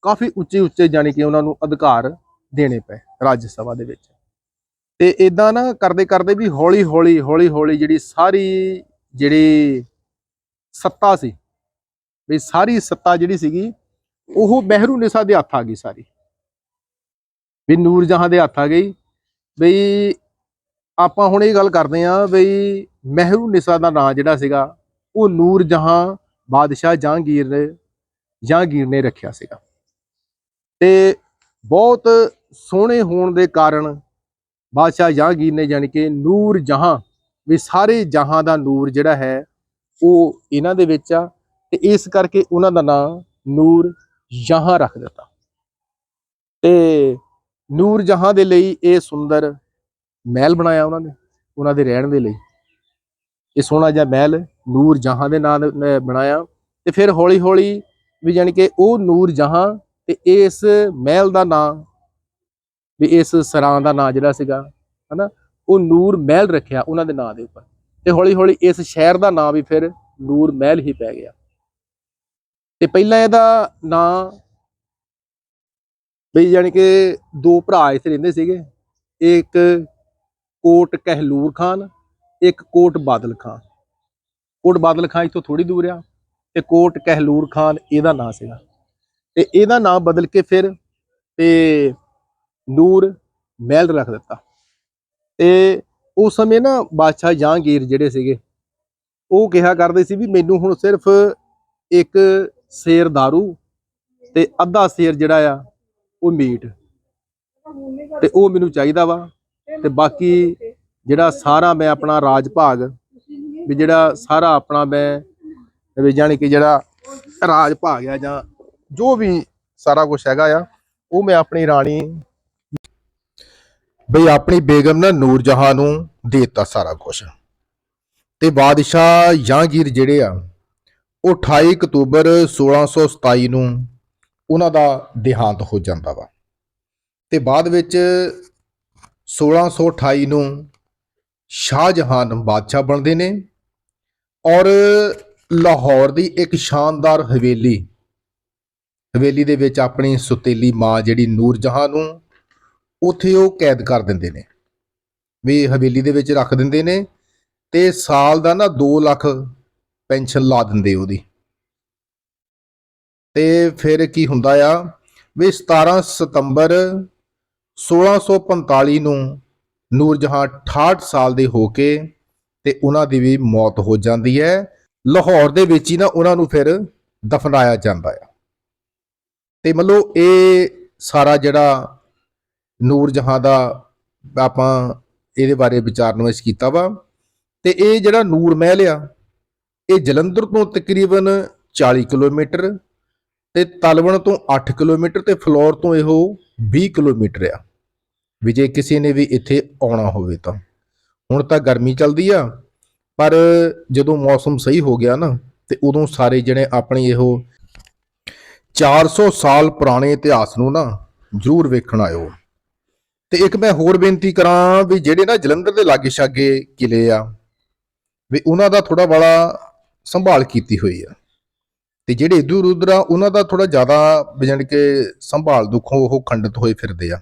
ਕਾਫੀ ਉੱਚੇ ਉੱਚੇ ਜਾਣੀ ਕਿ ਉਹਨਾਂ ਨੂੰ ਅਧਿਕਾਰ ਦੇਣੇ ਪਏ ਰਾਜ ਸਭਾ ਦੇ ਵਿੱਚ। ਤੇ ਇਦਾਂ ਨਾ ਕਰਦੇ ਕਰਦੇ ਵੀ ਹੌਲੀ ਹੌਲੀ ਹੌਲੀ ਹੌਲੀ ਜਿਹੜੀ ਸਾਰੀ ਜਿਹੜੀ ਸੱਤਾ ਸੀ, ਵੀ ਸਾਰੀ ਸੱਤਾ ਜਿਹੜੀ ਸੀਗੀ, ਉਹ ਮਹਿਰੂ ਨਿਸਾ ਦੇ ਹੱਥ ਆ ਗਈ ਸਾਰੀ। ਵੀ ਨੂਰ ਜਹਾਂ ਦੇ ਹੱਥ ਆ ਗਈ। ਬਈ ਆਪਾਂ ਹੁਣ ਇਹ ਗੱਲ ਕਰਦੇ ਆਂ ਬਈ ਮਹਿਰੂ ਨਿਸਾ ਦਾ ਨਾਂ ਜਿਹੜਾ ਸੀਗਾ, ਉਹ ਨੂਰ ਜਹਾਂ ਬਾਦਸ਼ਾਹ ਜਹਾਂਗੀਰ ਨੇ ਜਹਾਂਗੀਰ ਨੇ ਰੱਖਿਆ ਸੀਗਾ। ਤੇ ਬਹੁਤ ਸੋਹਣੇ ਹੋਣ ਦੇ ਕਾਰਨ ਬਾਦਸ਼ਾਹ ਜਹਾਂਗੀਰ ਨੇ ਜਾਣੀ ਕਿ ਨੂਰ ਜਹਾਂ ਵੀ ਸਾਰੇ ਜਹਾਂ ਦਾ ਨੂਰ ਜਿਹੜਾ ਹੈ, ਉਹ ਇਹਨਾਂ ਦੇ ਵਿੱਚ ਆ ਤੇ ਇਸ ਕਰਕੇ ਉਹਨਾਂ ਦਾ ਨਾਂ ਨੂਰ ਜਹਾਂ ਰੱਖ ਦਿੱਤਾ। ਤੇ ਨੂਰ ਜਹਾਂ ਦੇ ਲਈ ਇਹ ਸੁੰਦਰ ਮਹਿਲ ਬਣਾਇਆ ਉਹਨਾਂ ਨੇ, ਉਹਨਾਂ ਦੇ ਰਹਿਣ ਦੇ ਲਈ। ਇਹ ਸੋਹਣਾ ਜਿਹਾ ਮਹਿਲ ਨੂਰ ਜਹਾਂ ਦੇ ਨਾਂ ਦੇ ਬਣਾਇਆ ਤੇ ਫਿਰ ਹੌਲੀ ਹੌਲੀ ਵੀ ਜਾਣੀ ਕਿ ਉਹ ਨੂਰ ਜਹਾਂ ਤੇ ਇਸ ਮਹਿਲ ਦਾ ਨਾਂ, ਵੀ ਇਸ ਸਰਾਂ ਦਾ ਨਾਂ ਜਿਹੜਾ ਸੀਗਾ, ਹਨਾ, ਉਹ ਨੂਰ ਮਹਿਲ ਰੱਖਿਆ ਉਹਨਾਂ ਦੇ ਨਾਂ ਦੇ ਉੱਪਰ। ਤੇ ਹੌਲੀ ਹੌਲੀ ਇਸ ਸ਼ਹਿਰ ਦਾ ਨਾਂ ਵੀ ਫਿਰ ਨੂਰ ਮਹਿਲ ਹੀ ਪੈ ਗਿਆ। ਤੇ ਪਹਿਲਾਂ ਇਹਦਾ ਨਾਂ ਬਈ ਜਾਣੀ ਕਿ ਦੋ ਭਰਾ ਇੱਥੇ ਰਹਿੰਦੇ ਸੀਗੇ। ਇੱਕ ਕੋਟ ਕਹਿਲੂਰ ਖਾਨ, ਇੱਕ ਕੋਟ ਬਾਦਲ ਖਾਨ। ਕੋਟ ਬਾਦਲ ਖਾਨ ਇੱਥੋਂ ਥੋੜੀ ਦੂਰ ਆ ਤੇ ਕੋਟ ਕਹਿਲੂਰ ਖਾਨ ਇਹਦਾ ਨਾਂ ਸੀਗਾ। ਤੇ ਇਹਦਾ ਨਾਂ ਬਦਲ ਕੇ ਫਿਰ ਤੇ ਨੂਰ ਮਹਿਲ ਰੱਖ ਦਿੱਤਾ। ਤੇ ਉਸ ਸਮੇਂ ਨਾ ਬਾਦਸ਼ਾਹ ਜਹਾਂਗੀਰ ਜਿਹੜੇ ਸੀਗੇ, ਉਹ ਕਿਹਾ ਕਰਦੇ ਸੀ ਵੀ ਮੈਨੂੰ ਹੁਣ ਸਿਰਫ ਇੱਕ ਸੇਰ दारू ਤੇ ਅੱਧਾ ਸੇਰ ਜਿਹੜਾ ਆ ਉਹ ਮੀਟ। ਤੇ ਉਹ ਮੈਨੂੰ ਚਾਹੀਦਾ ਵਾ। ਤੇ ਬਾਕੀ ਜਿਹੜਾ ਸਾਰਾ ਮੈਂ ਆਪਣਾ ਰਾਜ ਭਾਗ ਵੀ ਜਿਹੜਾ ਸਾਰਾ ਆਪਣਾ ਮੈਂ, ਵੀ ਜਾਣੀ ਕਿ ਜਿਹੜਾ ਰਾਜ ਭਾਗ ਆ ਜਾਂ ਜੋ ਵੀ ਸਾਰਾ ਕੁਝ ਹੈਗਾ ਆ, ਉਹ ਮੈਂ ਆਪਣੀ ਰਾਣੀ ਬਈ ਆਪਣੀ ਬੇਗਮ ਨਾ ਨੂਰ ਜਹਾਂ ਨੂੰ ਦੇਤਾ ਸਾਰਾ ਕੁਝ ਤੇ ਬਾਦਸ਼ਾਹ ਜਹਾਂਗੀਰ ਜਿਹੜੇ ਆ, ਉਹ 28 ਅਕਤੂਬਰ 1627 ਨੂੰ ਉਹਨਾਂ ਦਾ ਦੇਹਾਂਤ ਹੋ ਜਾਂਦਾ ਵਾ। ਤੇ ਬਾਅਦ ਵਿੱਚ 1628 ਨੂੰ ਸ਼ਾਹਜਹਾਨ ਬਾਦਸ਼ਾਹ ਬਣਦੇ ਨੇ ਔਰ ਲਾਹੌਰ ਦੀ ਇੱਕ ਸ਼ਾਨਦਾਰ ਹਵੇਲੀ ਹਵੇਲੀ ਦੇ ਵਿੱਚ ਆਪਣੀ ਸੁਤੇਲੀ ਮਾਂ ਜਿਹੜੀ ਨੂਰ ਜਹਾਂ ਨੂੰ ਉੱਥੇ ਉਹ ਕੈਦ ਕਰ ਦਿੰਦੇ ਨੇ, ਵੀ ਹਵੇਲੀ ਦੇ ਵਿੱਚ ਰੱਖ ਦਿੰਦੇ ਨੇ ਤੇ ਸਾਲ ਦਾ ਨਾ 2 ਲੱਖ ਪੈਨਸ਼ਨ ਲਾ ਦਿੰਦੇ ਉਹਦੀ। ਤੇ ਫਿਰ ਕੀ ਹੁੰਦਾ ਆ? ਵੀ 17 ਸਤੰਬਰ 1645 ਨੂੰ ਨੂਰਜਹਾਂ 68 ਸਾਲ ਦੇ ਹੋ ਕੇ ਤੇ ਉਹਨਾਂ ਦੀ ਵੀ ਮੌਤ ਹੋ ਜਾਂਦੀ ਹੈ। ਲਾਹੌਰ ਦੇ ਵਿੱਚ ਹੀ ਨਾ ਉਹਨਾਂ ਨੂੰ ਫਿਰ ਦਫਨਾਇਆ ਜਾਂਦਾ ਆ। ਤੇ ਮਤਲਬ ਇਹ ਸਾਰਾ ਜਿਹੜਾ ਨੂਰ ਜਹਾਂ ਦਾ ਆਪਾਂ ਇਹਦੇ ਬਾਰੇ ਵਿਚਾਰ ਵਿਮਰਸ਼ ਕੀਤਾ ਵਾ। ਤੇ ਇਹ ਜਿਹੜਾ ਨੂਰ ਮਹਿਲ ਆ, ਇਹ ਜਲੰਧਰ ਤੋਂ ਤਕਰੀਬਨ 40 ਕਿਲੋਮੀਟਰ ਤੇ ਤਲਵਣ ਤੋਂ 8 ਕਿਲੋਮੀਟਰ ਤੇ ਫਲੋਰ ਤੋਂ ਇਹੋ 20 ਕਿਲੋਮੀਟਰ ਆ। ਵੀ ਜੇ ਕਿਸੇ ਨੇ ਵੀ ਇੱਥੇ ਆਉਣਾ ਹੋਵੇ ਤਾਂ। ਹੁਣ ਤਾਂ ਗਰਮੀ ਚੱਲਦੀ ਆ, ਪਰ ਜਦੋਂ ਮੌਸਮ ਸਹੀ ਹੋ ਗਿਆ ਨਾ, ਤੇ ਉਦੋਂ ਸਾਰੇ ਜਣੇ ਆਪਣੀ ਇਹੋ 400 ਸਾਲ ਪੁਰਾਣੇ ਇਤਿਹਾਸ ਨੂੰ ਨਾ ਜ਼ਰੂਰ ਵੇਖਣ ਆਇਓ। ਤੇ ਇੱਕ ਮੈਂ ਹੋਰ ਬੇਨਤੀ ਕਰਾਂ ਵੀ ਜਿਹੜੇ ਨਾ ਜਲੰਧਰ ਦੇ ਲਾਗੇ ਛਾਗੇ ਕਿਲੇ ਆ, ਵੀ ਉਹਨਾਂ ਦਾ ਥੋੜਾ ਬੜਾ ਸੰਭਾਲ ਕੀਤੀ ਹੋਈ ਆ। ਤੇ ਜਿਹੜੇ ਇਧਰ ਉਧਰ ਆ, ਉਹਨਾਂ ਦਾ ਥੋੜਾ ਜ਼ਿਆਦਾ ਵਜਣ ਕੇ ਸੰਭਾਲ ਦੁੱਖੋਂ ਉਹ ਖੰਡਿਤ ਹੋਏ ਫਿਰਦੇ ਆ।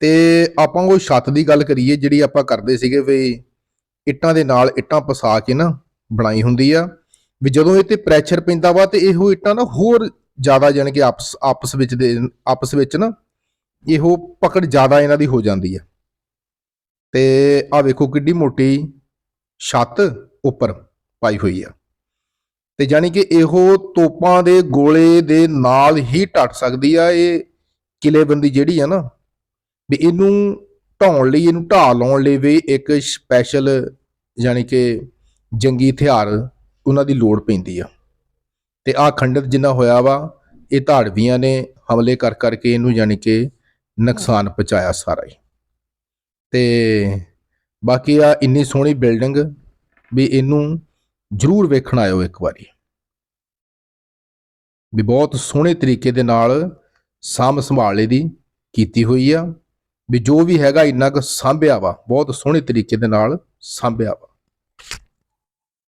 ਤੇ ਆਪਾਂ ਉਹ ਛੱਤ ਦੀ ਗੱਲ ਕਰੀਏ, ਜਿਹੜੀ ਆਪਾਂ ਕਰਦੇ ਸੀਗੇ ਵੀ ਇੱਟਾਂ ਦੇ ਨਾਲ ਇੱਟਾਂ ਪਸਾ ਕੇ ਨਾ ਬਣਾਈ ਹੁੰਦੀ ਆ, ਵੀ ਜਦੋਂ ਇਹ ਤੇ ਪ੍ਰੈਸ਼ਰ ਪੈਂਦਾ ਵਾ ਤੇ ਇਹੋ ਇੱਟਾਂ ਨਾ ਹੋਰ ਜ਼ਿਆਦਾ ਜਾਣੀ ਕਿ ਆਪਸ ਆਪਸ ਵਿੱਚ ਦੇ, ਆਪਸ ਵਿੱਚ ਨਾ ਇਹੋ ਪਕੜ ਜ਼ਿਆਦਾ ਇਹਨਾਂ ਦੀ ਹੋ ਜਾਂਦੀ ਆ। ਤੇ ਆ ਵੇਖੋ ਕਿੱਡੀ ਮੋਟੀ ਛੱਤ ਉੱਪਰ ਪਾਈ ਹੋਈ ਆ। ਤੇ ਜਾਣੀ ਕਿ ਇਹੋ ਤੋਪਾਂ ਦੇ ਗੋਲੇ ਦੇ ਨਾਲ ਹੀ ਟੱਟ ਸਕਦੀ ਆ ਇਹ ਕਿਲੇਬੰਦੀ ਜਿਹੜੀ ਆ ਨਾ, ਵੀ ਇਹਨੂੰ ਢਾਉਣ ਲਈ, ਇਹਨੂੰ ਢਾਹ ਲਾਉਣ ਲਈ ਵੀ ਇੱਕ ਸਪੈਸ਼ਲ ਯਾਨੀ ਕਿ ਜੰਗੀ ਹਥਿਆਰ ਉਹਨਾਂ ਦੀ ਲੋੜ ਪੈਂਦੀ ਆ। ਤੇ ਆ ਖੰਡਿਤ ਜਿੰਨਾ ਹੋਇਆ ਵਾ, ਇਹ ਧਾੜਵੀਆਂ ਨੇ ਹਮਲੇ ਕਰ ਕਰਕੇ ਇਹਨੂੰ ਯਾਨੀ ਕਿ ਨੁਕਸਾਨ ਪਹੁੰਚਾਇਆ ਸਾਰਾ ਹੀ। ਤੇ ਬਾਕੀ ਆ ਇੰਨੀ ਸੋਹਣੀ ਬਿਲਡਿੰਗ ਵੀ ਇਹਨੂੰ ਜ਼ਰੂਰ ਵੇਖਣ ਆਇਓ ਇੱਕ ਵਾਰੀ। ਵੀ ਬਹੁਤ ਸੋਹਣੇ ਤਰੀਕੇ ਦੇ ਨਾਲ ਸਾਂਭ ਸੰਭਾਲ ਇਹਦੀ ਕੀਤੀ ਹੋਈ ਆ। ਵੀ ਜੋ ਵੀ ਹੈਗਾ ਇੰਨਾ ਕੁ ਸਾਂਭਿਆ ਵਾ, ਬਹੁਤ ਸੋਹਣੇ ਤਰੀਕੇ ਦੇ ਨਾਲ ਸਾਂਭਿਆ ਵਾ।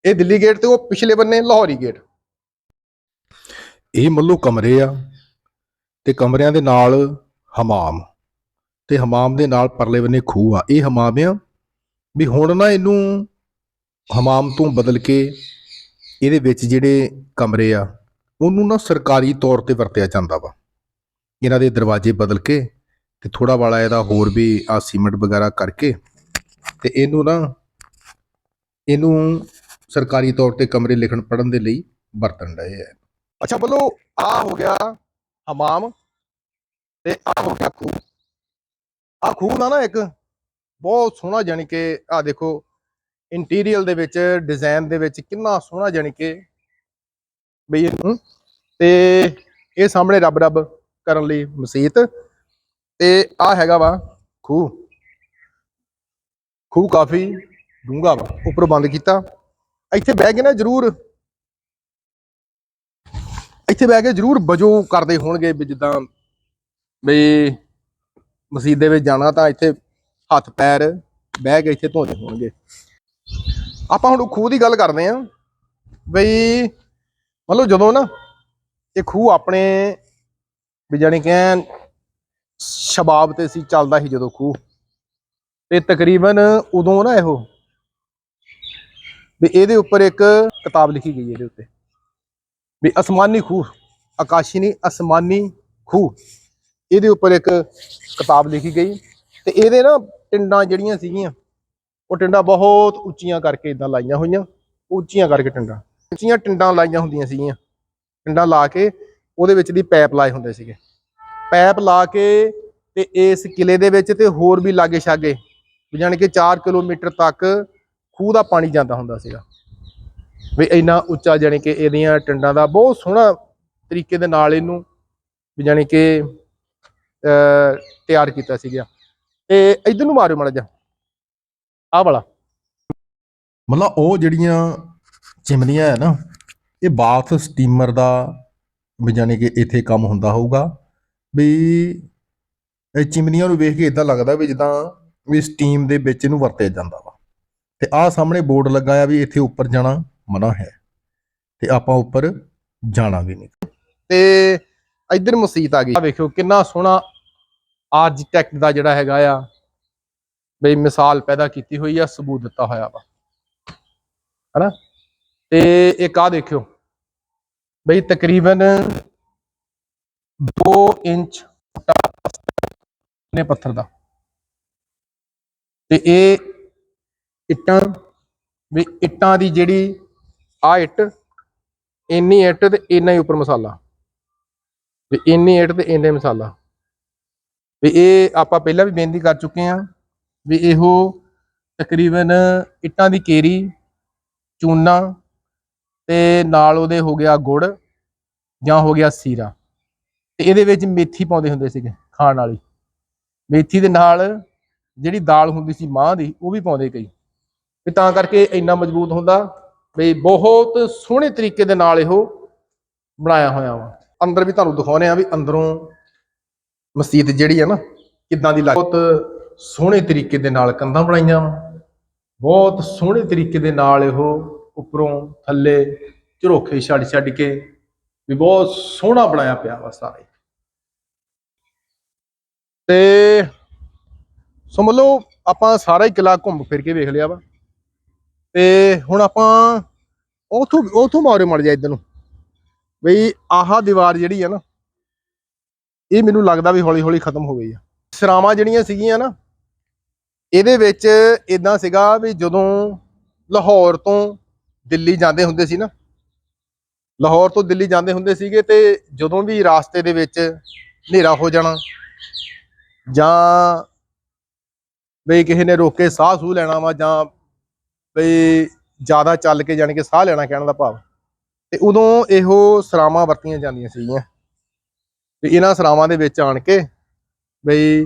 ਇਹ ਦਿੱਲੀ ਗੇਟ ਤੇ ਉਹ ਪਿਛਲੇ ਬੰਨੇ ਲਾਹੌਰੀ ਗੇਟ। ਇਹ ਮੱਲੋ ਕਮਰੇ ਆ ਤੇ ਕਮਰਿਆਂ ਦੇ ਨਾਲ ਹਮਾਮ ਤੇ ਹਮਾਮ ਦੇ ਨਾਲ ਪਰਲੇ ਬੰਨੇ ਖੂਹ ਆ। ਇਹ ਹਮਾਮ ਆ ਵੀ ਹੁਣ ਨਾ ਇਹਨੂੰ ਹਮਾਮ ਤੋਂ ਬਦਲ ਕੇ ਇਹਦੇ ਵਿੱਚ ਜਿਹੜੇ ਕਮਰੇ ਆ, ਉਹਨੂੰ ਨਾ ਸਰਕਾਰੀ ਤੌਰ ਤੇ ਵਰਤਿਆ ਜਾਂਦਾ ਵਾ। ਇਹਨਾਂ ਦੇ ਦਰਵਾਜ਼ੇ ਬਦਲ ਕੇ ਤੇ ਥੋੜਾ ਵਾਲਾ ਇਹਦਾ ਹੋਰ ਵੀ ਆ ਸੀਮੈਂਟ ਵਗੈਰਾ ਕਰਕੇ ਤੇ ਇਹਨੂੰ ਨਾ, ਇਹਨੂੰ ਸਰਕਾਰੀ ਤੌਰ ਤੇ ਕਮਰੇ ਲਿਖਣ ਪੜਨ ਦੇ ਲਈ ਵਰਤਣ ਡਏ ਆ। ਅੱਛਾ, ਬੋਲੋ ਆ ਹੋ ਗਿਆ ਹਮਾਮ ਤੇ ਆ ਹੋ ਗਿਆ ਖੂਹ। ਆ ਖੂਹ ਨਾ ਨਾ ਇੱਕ ਬਹੁਤ ਸੋਹਣਾ ਜਾਣੀ ਕਿ ਆ ਦੇਖੋ ਇੰਟੀਰੀਅਰ ਦੇ ਵਿੱਚ ਡਿਜ਼ਾਈਨ ਦੇ ਵਿੱਚ ਕਿੰਨਾ ਸੋਹਣਾ ਜਾਣੀ ਕਿ ਬਈ ਇਹਨੂੰ ਤੇ ਇਹ ਸਾਹਮਣੇ ਰੱਬ ਰੱਬ ਕਰਨ ਲਈ ਮਸੀਤ। ਤੇ ਆ ਹੈਗਾ ਵਾ ਖੂਹ। ਖੂਹ ਕਾਫੀ ਡੂੰਘਾ ਵਾ, ਉੱਪਰੋਂ ਬੰਦ ਕੀਤਾ। ਇੱਥੇ ਬਹਿ ਕੇ ਨਾ ਜਰੂਰ, ਇੱਥੇ ਬਹਿ ਕੇ ਜਰੂਰ ਵਜੋ ਕਰਦੇ ਹੋਣਗੇ ਵੀ ਜਿੱਦਾਂ ਵੀ ਮਸਜਿਦ ਦੇ ਵਿੱਚ ਜਾਣਾ ਤਾਂ ਇੱਥੇ ਹੱਥ ਪੈਰ ਬਹਿ ਕੇ ਇੱਥੇ ਧੋਦੇ ਹੋਣਗੇ। ਆਪਾਂ ਹੁਣ ਖੂਹ ਦੀ ਗੱਲ ਕਰਦੇ ਆਂ ਬਈ ਮਤਲਬ ਜਦੋਂ ਨਾ ਇਹ ਖੂਹ ਆਪਣੇ ਵੀ ਜਾਣੀ ਕਿ ਸ਼ਬਾਬ ਤੇ ਸੀ, ਚੱਲਦਾ ਸੀ ਜਦੋਂ ਖੂਹ। ਤੇ ਤਕਰੀਬਨ ਉਦੋਂ ਨਾ ਇਹੋ ਵੀ ਇਹਦੇ ਉੱਪਰ ਇੱਕ ਕਿਤਾਬ ਲਿਖੀ ਗਈ ਇਹਦੇ ਉੱਤੇ। ਵੀ ਅਸਮਾਨੀ ਖੂਹ ਆਕਾਸ਼ੀ ਅਸਮਾਨੀ ਖੂਹ, ਇਹਦੇ ਉੱਪਰ ਇੱਕ ਕਿਤਾਬ ਲਿਖੀ ਗਈ। ਤੇ ਇਹਦੇ ਨਾ ਟਿੰਡਾਂ ਜਿਹੜੀਆਂ ਸੀਗੀਆਂ ਉਹ ਟਿੰਡਾਂ ਬਹੁਤ ਉੱਚੀਆਂ ਕਰਕੇ ਇਦਾਂ ਲਾਈਆਂ ਹੋਈਆਂ, ਉੱਚੀਆਂ ਕਰਕੇ ਟਿੰਡਾਂ। ਉੱਚੀਆਂ ਟਿੰਡਾਂ ਲਾਈਆਂ ਹੁੰਦੀਆਂ ਸੀਗੀਆਂ। ਟਿੰਡਾਂ ਲਾ ਕੇ ਉਹਦੇ ਵਿੱਚ ਦੀ ਪੈਪ ਲਾਏ ਹੁੰਦੇ ਸੀਗੇ। ਪੈਪ ਲਾ ਕੇ ਤੇ ਇਸ ਕਿਲੇ ਦੇ ਵਿੱਚ ਤੇ ਹੋਰ ਵੀ ਲਾਗੇ ਛਾਗੇ, ਵੀ ਜਾਣੀ ਕਿ 4 ਕਿਲੋਮੀਟਰ ਤੱਕ ਖੂਹ ਦਾ ਪਾਣੀ ਜਾਂਦਾ ਹੁੰਦਾ ਸੀਗਾ। ਵੀ ਇੰਨਾ ਉੱਚਾ ਜਾਣੀ ਕਿ ਇਹਦੀਆਂ ਟਿੰਡਾਂ ਦਾ ਬਹੁਤ ਸੋਹਣਾ ਤਰੀਕੇ ਦੇ ਨਾਲ ਇਹਨੂੰ ਵੀ ਜਾਣੀ ਕਿ ਤਿਆਰ ਕੀਤਾ ਸੀਗਾ। ਤੇ ਇਧਰ ਨੂੰ ਮਾਰਿਓ ਮਾੜਾ ਜਿਹਾ। ਆਹ ਵਾਲਾ। ਮਤਲਬ ਉਹ ਜਿਹੜੀਆਂ ਚਿਮਨੀਆਂ ਹੈ ਨਾ ਇਹ ਬਾਥ ਸਟੀਮਰ ਦਾ ਵੀ ਜਾਣੀ ਕਿ ਇੱਥੇ ਕੰਮ ਹੁੰਦਾ ਹੋਊਗਾ। ਵੀ ਇਹ ਚਿਮਨੀਆਂ ਨੂੰ ਵੇਖ ਕੇ ਇਦਾਂ ਲੱਗਦਾ ਵੀ ਜਿੱਦਾਂ ਵੀ ਸਟੀਮ ਦੇ ਵਿੱਚ ਇਹਨੂੰ ਵਰਤਿਆ ਜਾਂਦਾ ਵਾ। ਤੇ ਆਹ ਸਾਹਮਣੇ ਬੋਰਡ ਲੱਗਾ ਆ ਵੀ ਇੱਥੇ ਉੱਪਰ ਜਾਣਾ ਮਨਾ ਹੈ ਤੇ ਆਪਾਂ ਉੱਪਰ ਜਾਣਾ ਵੀ ਨਹੀਂ। ਤੇ ਇਧਰ ਮਸਜਿਦ ਆ ਗਈ। ਆ ਵੇਖਿਓ ਕਿੰਨਾ ਸੋਹਣਾ ਆਰਕੀਟੈਕਟ ਦਾ ਜਿਹੜਾ ਹੈਗਾ ਆ। ਬਈ ਮਿਸਾਲ ਪੈਦਾ ਕੀਤੀ ਹੋਈ ਆ, ਸਬੂਤ ਦਿੱਤਾ ਹੋਇਆ ਵਾ। ਹਨਾ? ਤੇ ਇੱਕ ਆ ਦੇਖਿਓ। ਬਈ ਤਕਰੀਬਨ 2 ਇੰਚ ਨੇ ਪੱਥਰ ਦਾ। ਤੇ ਇਹ ਇੱਟਾਂ ਵੀ ਇੱਟਾਂ ਦੀ ਜਿਹੜੀ ਆ ਇੱਟ, ਇੰਨੀ ਇੱਟ ਤੇ ਇੰਨਾ ਹੀ ਉੱਪਰ ਮਸਾਲਾ। ਵੀ ਇੰਨੀ ਇੱਟ ਤੇ ਇੰਨੇ ਮਸਾਲਾ। ਵੀ ਇਹ ਆਪਾਂ ਪਹਿਲਾਂ ਵੀ ਬੇਨਤੀ ਕਰ ਚੁੱਕੇ ਆ ਵੀ ਇਹੋ ਤਕਰੀਬਨ ਇੱਟਾਂ ਦੀ ਕੇਰੀ, ਚੂਨਾ ਤੇ ਨਾਲ ਉਹਦੇ ਹੋ ਗਿਆ ਗੁੜ ਜਾਂ ਹੋ ਗਿਆ ਸੀਰਾ। ਤੇ ਇਹਦੇ ਵਿੱਚ ਮੇਥੀ ਪਾਉਂਦੇ ਹੁੰਦੇ ਸੀਗੇ ਖਾਣ ਵਾਲੀ। ਮੇਥੀ ਦੇ ਨਾਲ ਜਿਹੜੀ ਦਾਲ ਹੁੰਦੀ ਸੀ ਮਾਂ ਦੀ, ਉਹ ਵੀ ਪਾਉਂਦੇ ਕਈ। ਵੀ ਤਾਂ ਕਰਕੇ ਇੰਨਾ ਮਜ਼ਬੂਤ ਹੁੰਦਾ ਵੀ ਬਹੁਤ ਸੋਹਣੇ ਤਰੀਕੇ ਦੇ ਨਾਲ ਇਹੋ ਬਣਾਇਆ ਹੋਇਆ ਵਾ। ਅੰਦਰ ਵੀ ਤੁਹਾਨੂੰ ਦਿਖਾਉਨੇ ਆ ਵੀ ਅੰਦਰੋਂ ਮਸਜਿਦ ਜਿਹੜੀ ਹੈ ਨਾ, ਕਿੱਦਾਂ ਦੀ ਲੱਗ ਬਹੁਤ ਸੋਹਣੇ ਤਰੀਕੇ ਦੇ ਨਾਲ ਕੰਧਾਂ ਬਣਾਈਆਂ ਵਾ। ਬਹੁਤ ਸੋਹਣੇ ਤਰੀਕੇ ਦੇ ਨਾਲ ਇਹੋ ਉੱਪਰੋਂ ਥੱਲੇ ਝਰੋਖੇ ਛੱਡ ਛੱਡ ਕੇ ਵੀ ਬਹੁਤ ਸੋਹਣਾ ਬਣਾਇਆ ਪਿਆ ਵਾ ਸਾਰੇ ਤੇ ਸੋ ਆਪਾਂ ਸਾਰਾ ਹੀ ਕਿਲਾ ਘੁੰਮ ਫਿਰ ਕੇ ਵੇਖ ਲਿਆ ਵਾ। ਤੇ ਹੁਣ ਆਪਾਂ ਉਥੋਂ ਉਥੋਂ ਮਾਰੇ ਮੜ ਜਾ ਇੱਧਰ ਨੂੰ। ਬਈ ਆਹਾ ਦੀਵਾਰ ਜਿਹੜੀ ਆ ਨਾ, ਇਹ ਮੈਨੂੰ ਲੱਗਦਾ ਵੀ ਹੌਲੀ ਹੌਲੀ ਖਤਮ ਹੋ ਗਈ ਆ। ਸਰਾਵਾਂ ਜਿਹੜੀਆਂ ਸੀਗੀਆਂ ਨਾ ਇਹਦੇ ਵਿੱਚ ਇਦਾਂ ਸੀਗਾ ਵੀ ਜਦੋਂ ਲਾਹੌਰ ਤੋਂ ਦਿੱਲੀ ਜਾਂਦੇ ਹੁੰਦੇ ਸੀ ਨਾ, ਲਾਹੌਰ ਤੋਂ ਦਿੱਲੀ ਜਾਂਦੇ ਹੁੰਦੇ ਸੀਗੇ ਤੇ ਜਦੋਂ ਵੀ ਰਾਸਤੇ ਦੇ ਵਿੱਚ ਹਨੇਰਾ ਹੋ ਜਾਣਾ ਜਾਂ ਬਈ ਕਿਸੇ ਨੇ ਰੋਕ ਕੇ ਸਾਹ ਸੂ ਲੈਣਾ ਵਾ ਜਾਂ ਬਈ ਜ਼ਿਆਦਾ ਚੱਲ ਕੇ ਜਾਣੀ ਕਿ ਸਾਹ ਲੈਣਾ ਕਹਿਣ ਦਾ ਭਾਵ, ਤੇ ਉਦੋਂ ਇਹੋ ਸਰਾਵਾਂ ਵਰਤੀਆਂ ਜਾਂਦੀਆਂ ਸੀਗੀਆਂ। ਤੇ ਇਹਨਾਂ ਸਰਾਵਾਂ ਦੇ ਵਿੱਚ ਆਣ ਕੇ ਬਈ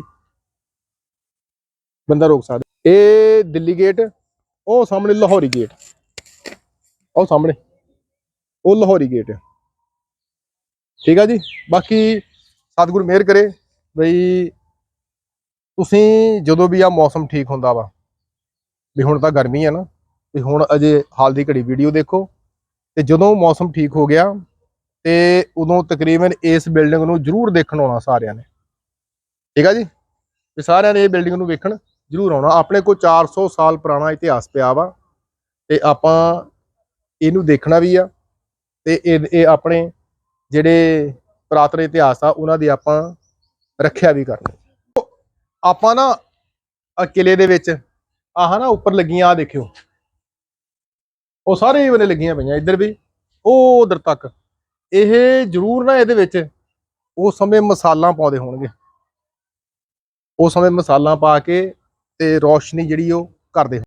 ਬੰਦਾ ਰੋਕ ਸਕਦਾ। ਇਹ ਦਿੱਲੀ ਗੇਟ ਉਹ ਸਾਹਮਣੇ ਲਾਹੌਰੀ ਗੇਟ ਉਹ ਸਾਹਮਣੇ। ਉਹ ਲਾਹੌਰੀ ਗੇਟ ਹੈ ਠੀਕ ਆ ਜੀ? ਬਾਕੀ ਸਤਿਗੁਰ ਮਿਹਰ ਕਰੇ ਬਈ ਤੁਸੀਂ ਜਦੋਂ ਵੀ ਆ ਮੌਸਮ ਠੀਕ ਹੁੰਦਾ ਵਾ, ਵੀ ਹੁਣ ਤਾਂ ਗਰਮੀ ਆ ਨਾ ਤੇ ਹੁਣ ਅਜੇ ਹਾਲ ਦੀ ਘੜੀ ਵੀਡੀਓ ਦੇਖੋ, ਤੇ ਜਦੋਂ ਮੌਸਮ ਠੀਕ ਹੋ ਗਿਆ, ਤੇ ਉਦੋਂ ਤਕਰੀਬਨ ਇਸ ਬਿਲਡਿੰਗ ਨੂੰ ਜ਼ਰੂਰ ਦੇਖਣ ਆਉਣਾ ਸਾਰਿਆਂ ਨੇ। ਠੀਕ ਆ ਜੀ? ਤੇ ਸਾਰਿਆਂ ਨੇ ਇਹ ਬਿਲਡਿੰਗ ਨੂੰ ਵੇਖਣ। ਜ਼ਰੂਰ ਆਉਣਾ। ਆਪਣੇ ਕੋਲ 400 ਸਾਲ ਪੁਰਾਣਾ ਇਤਿਹਾਸ ਪਿਆ ਵਾ ਤੇ ਆਪਾਂ ਇਹਨੂੰ ਦੇਖਣਾ ਵੀ ਆ ਤੇ ਇਹ ਆਪਣੇ ਜਿਹੜੇ ਪੁਰਾਤਨ ਇਤਿਹਾਸ ਆ, ਉਹਨਾਂ ਦੀ ਆਪਾਂ ਰੱਖਿਆ ਵੀ ਕਰਨੀ। ਆਪਾਂ ਨਾ ਕਿਲੇ ਦੇ ਵਿੱਚ ਆਹ ਨਾ ਉੱਪਰ ਲੱਗੀਆਂ ਆ ਦੇਖਿਓ। ਉਹ ਸਾਰੇ ਹੀ ਬਨੇ ਲੱਗੀਆਂ ਪਈਆਂ, ਇੱਧਰ ਵੀ ਉਹ ਉਧਰ ਤੱਕ। ਇਹ ਜ਼ਰੂਰ ਨਾ ਇਹਦੇ ਵਿੱਚ ਉਸ ਸਮੇਂ ਮਸਾਲਾ ਪਾਉਂਦੇ ਹੋਣਗੇ। ਉਸ ਸਮੇਂ ਮਸਾਲਾ ਪਾ ਕੇ ਤੇ ਰੋਸ਼ਨੀ ਜਿਹੜੀ ਉਹ ਕਰਦੇ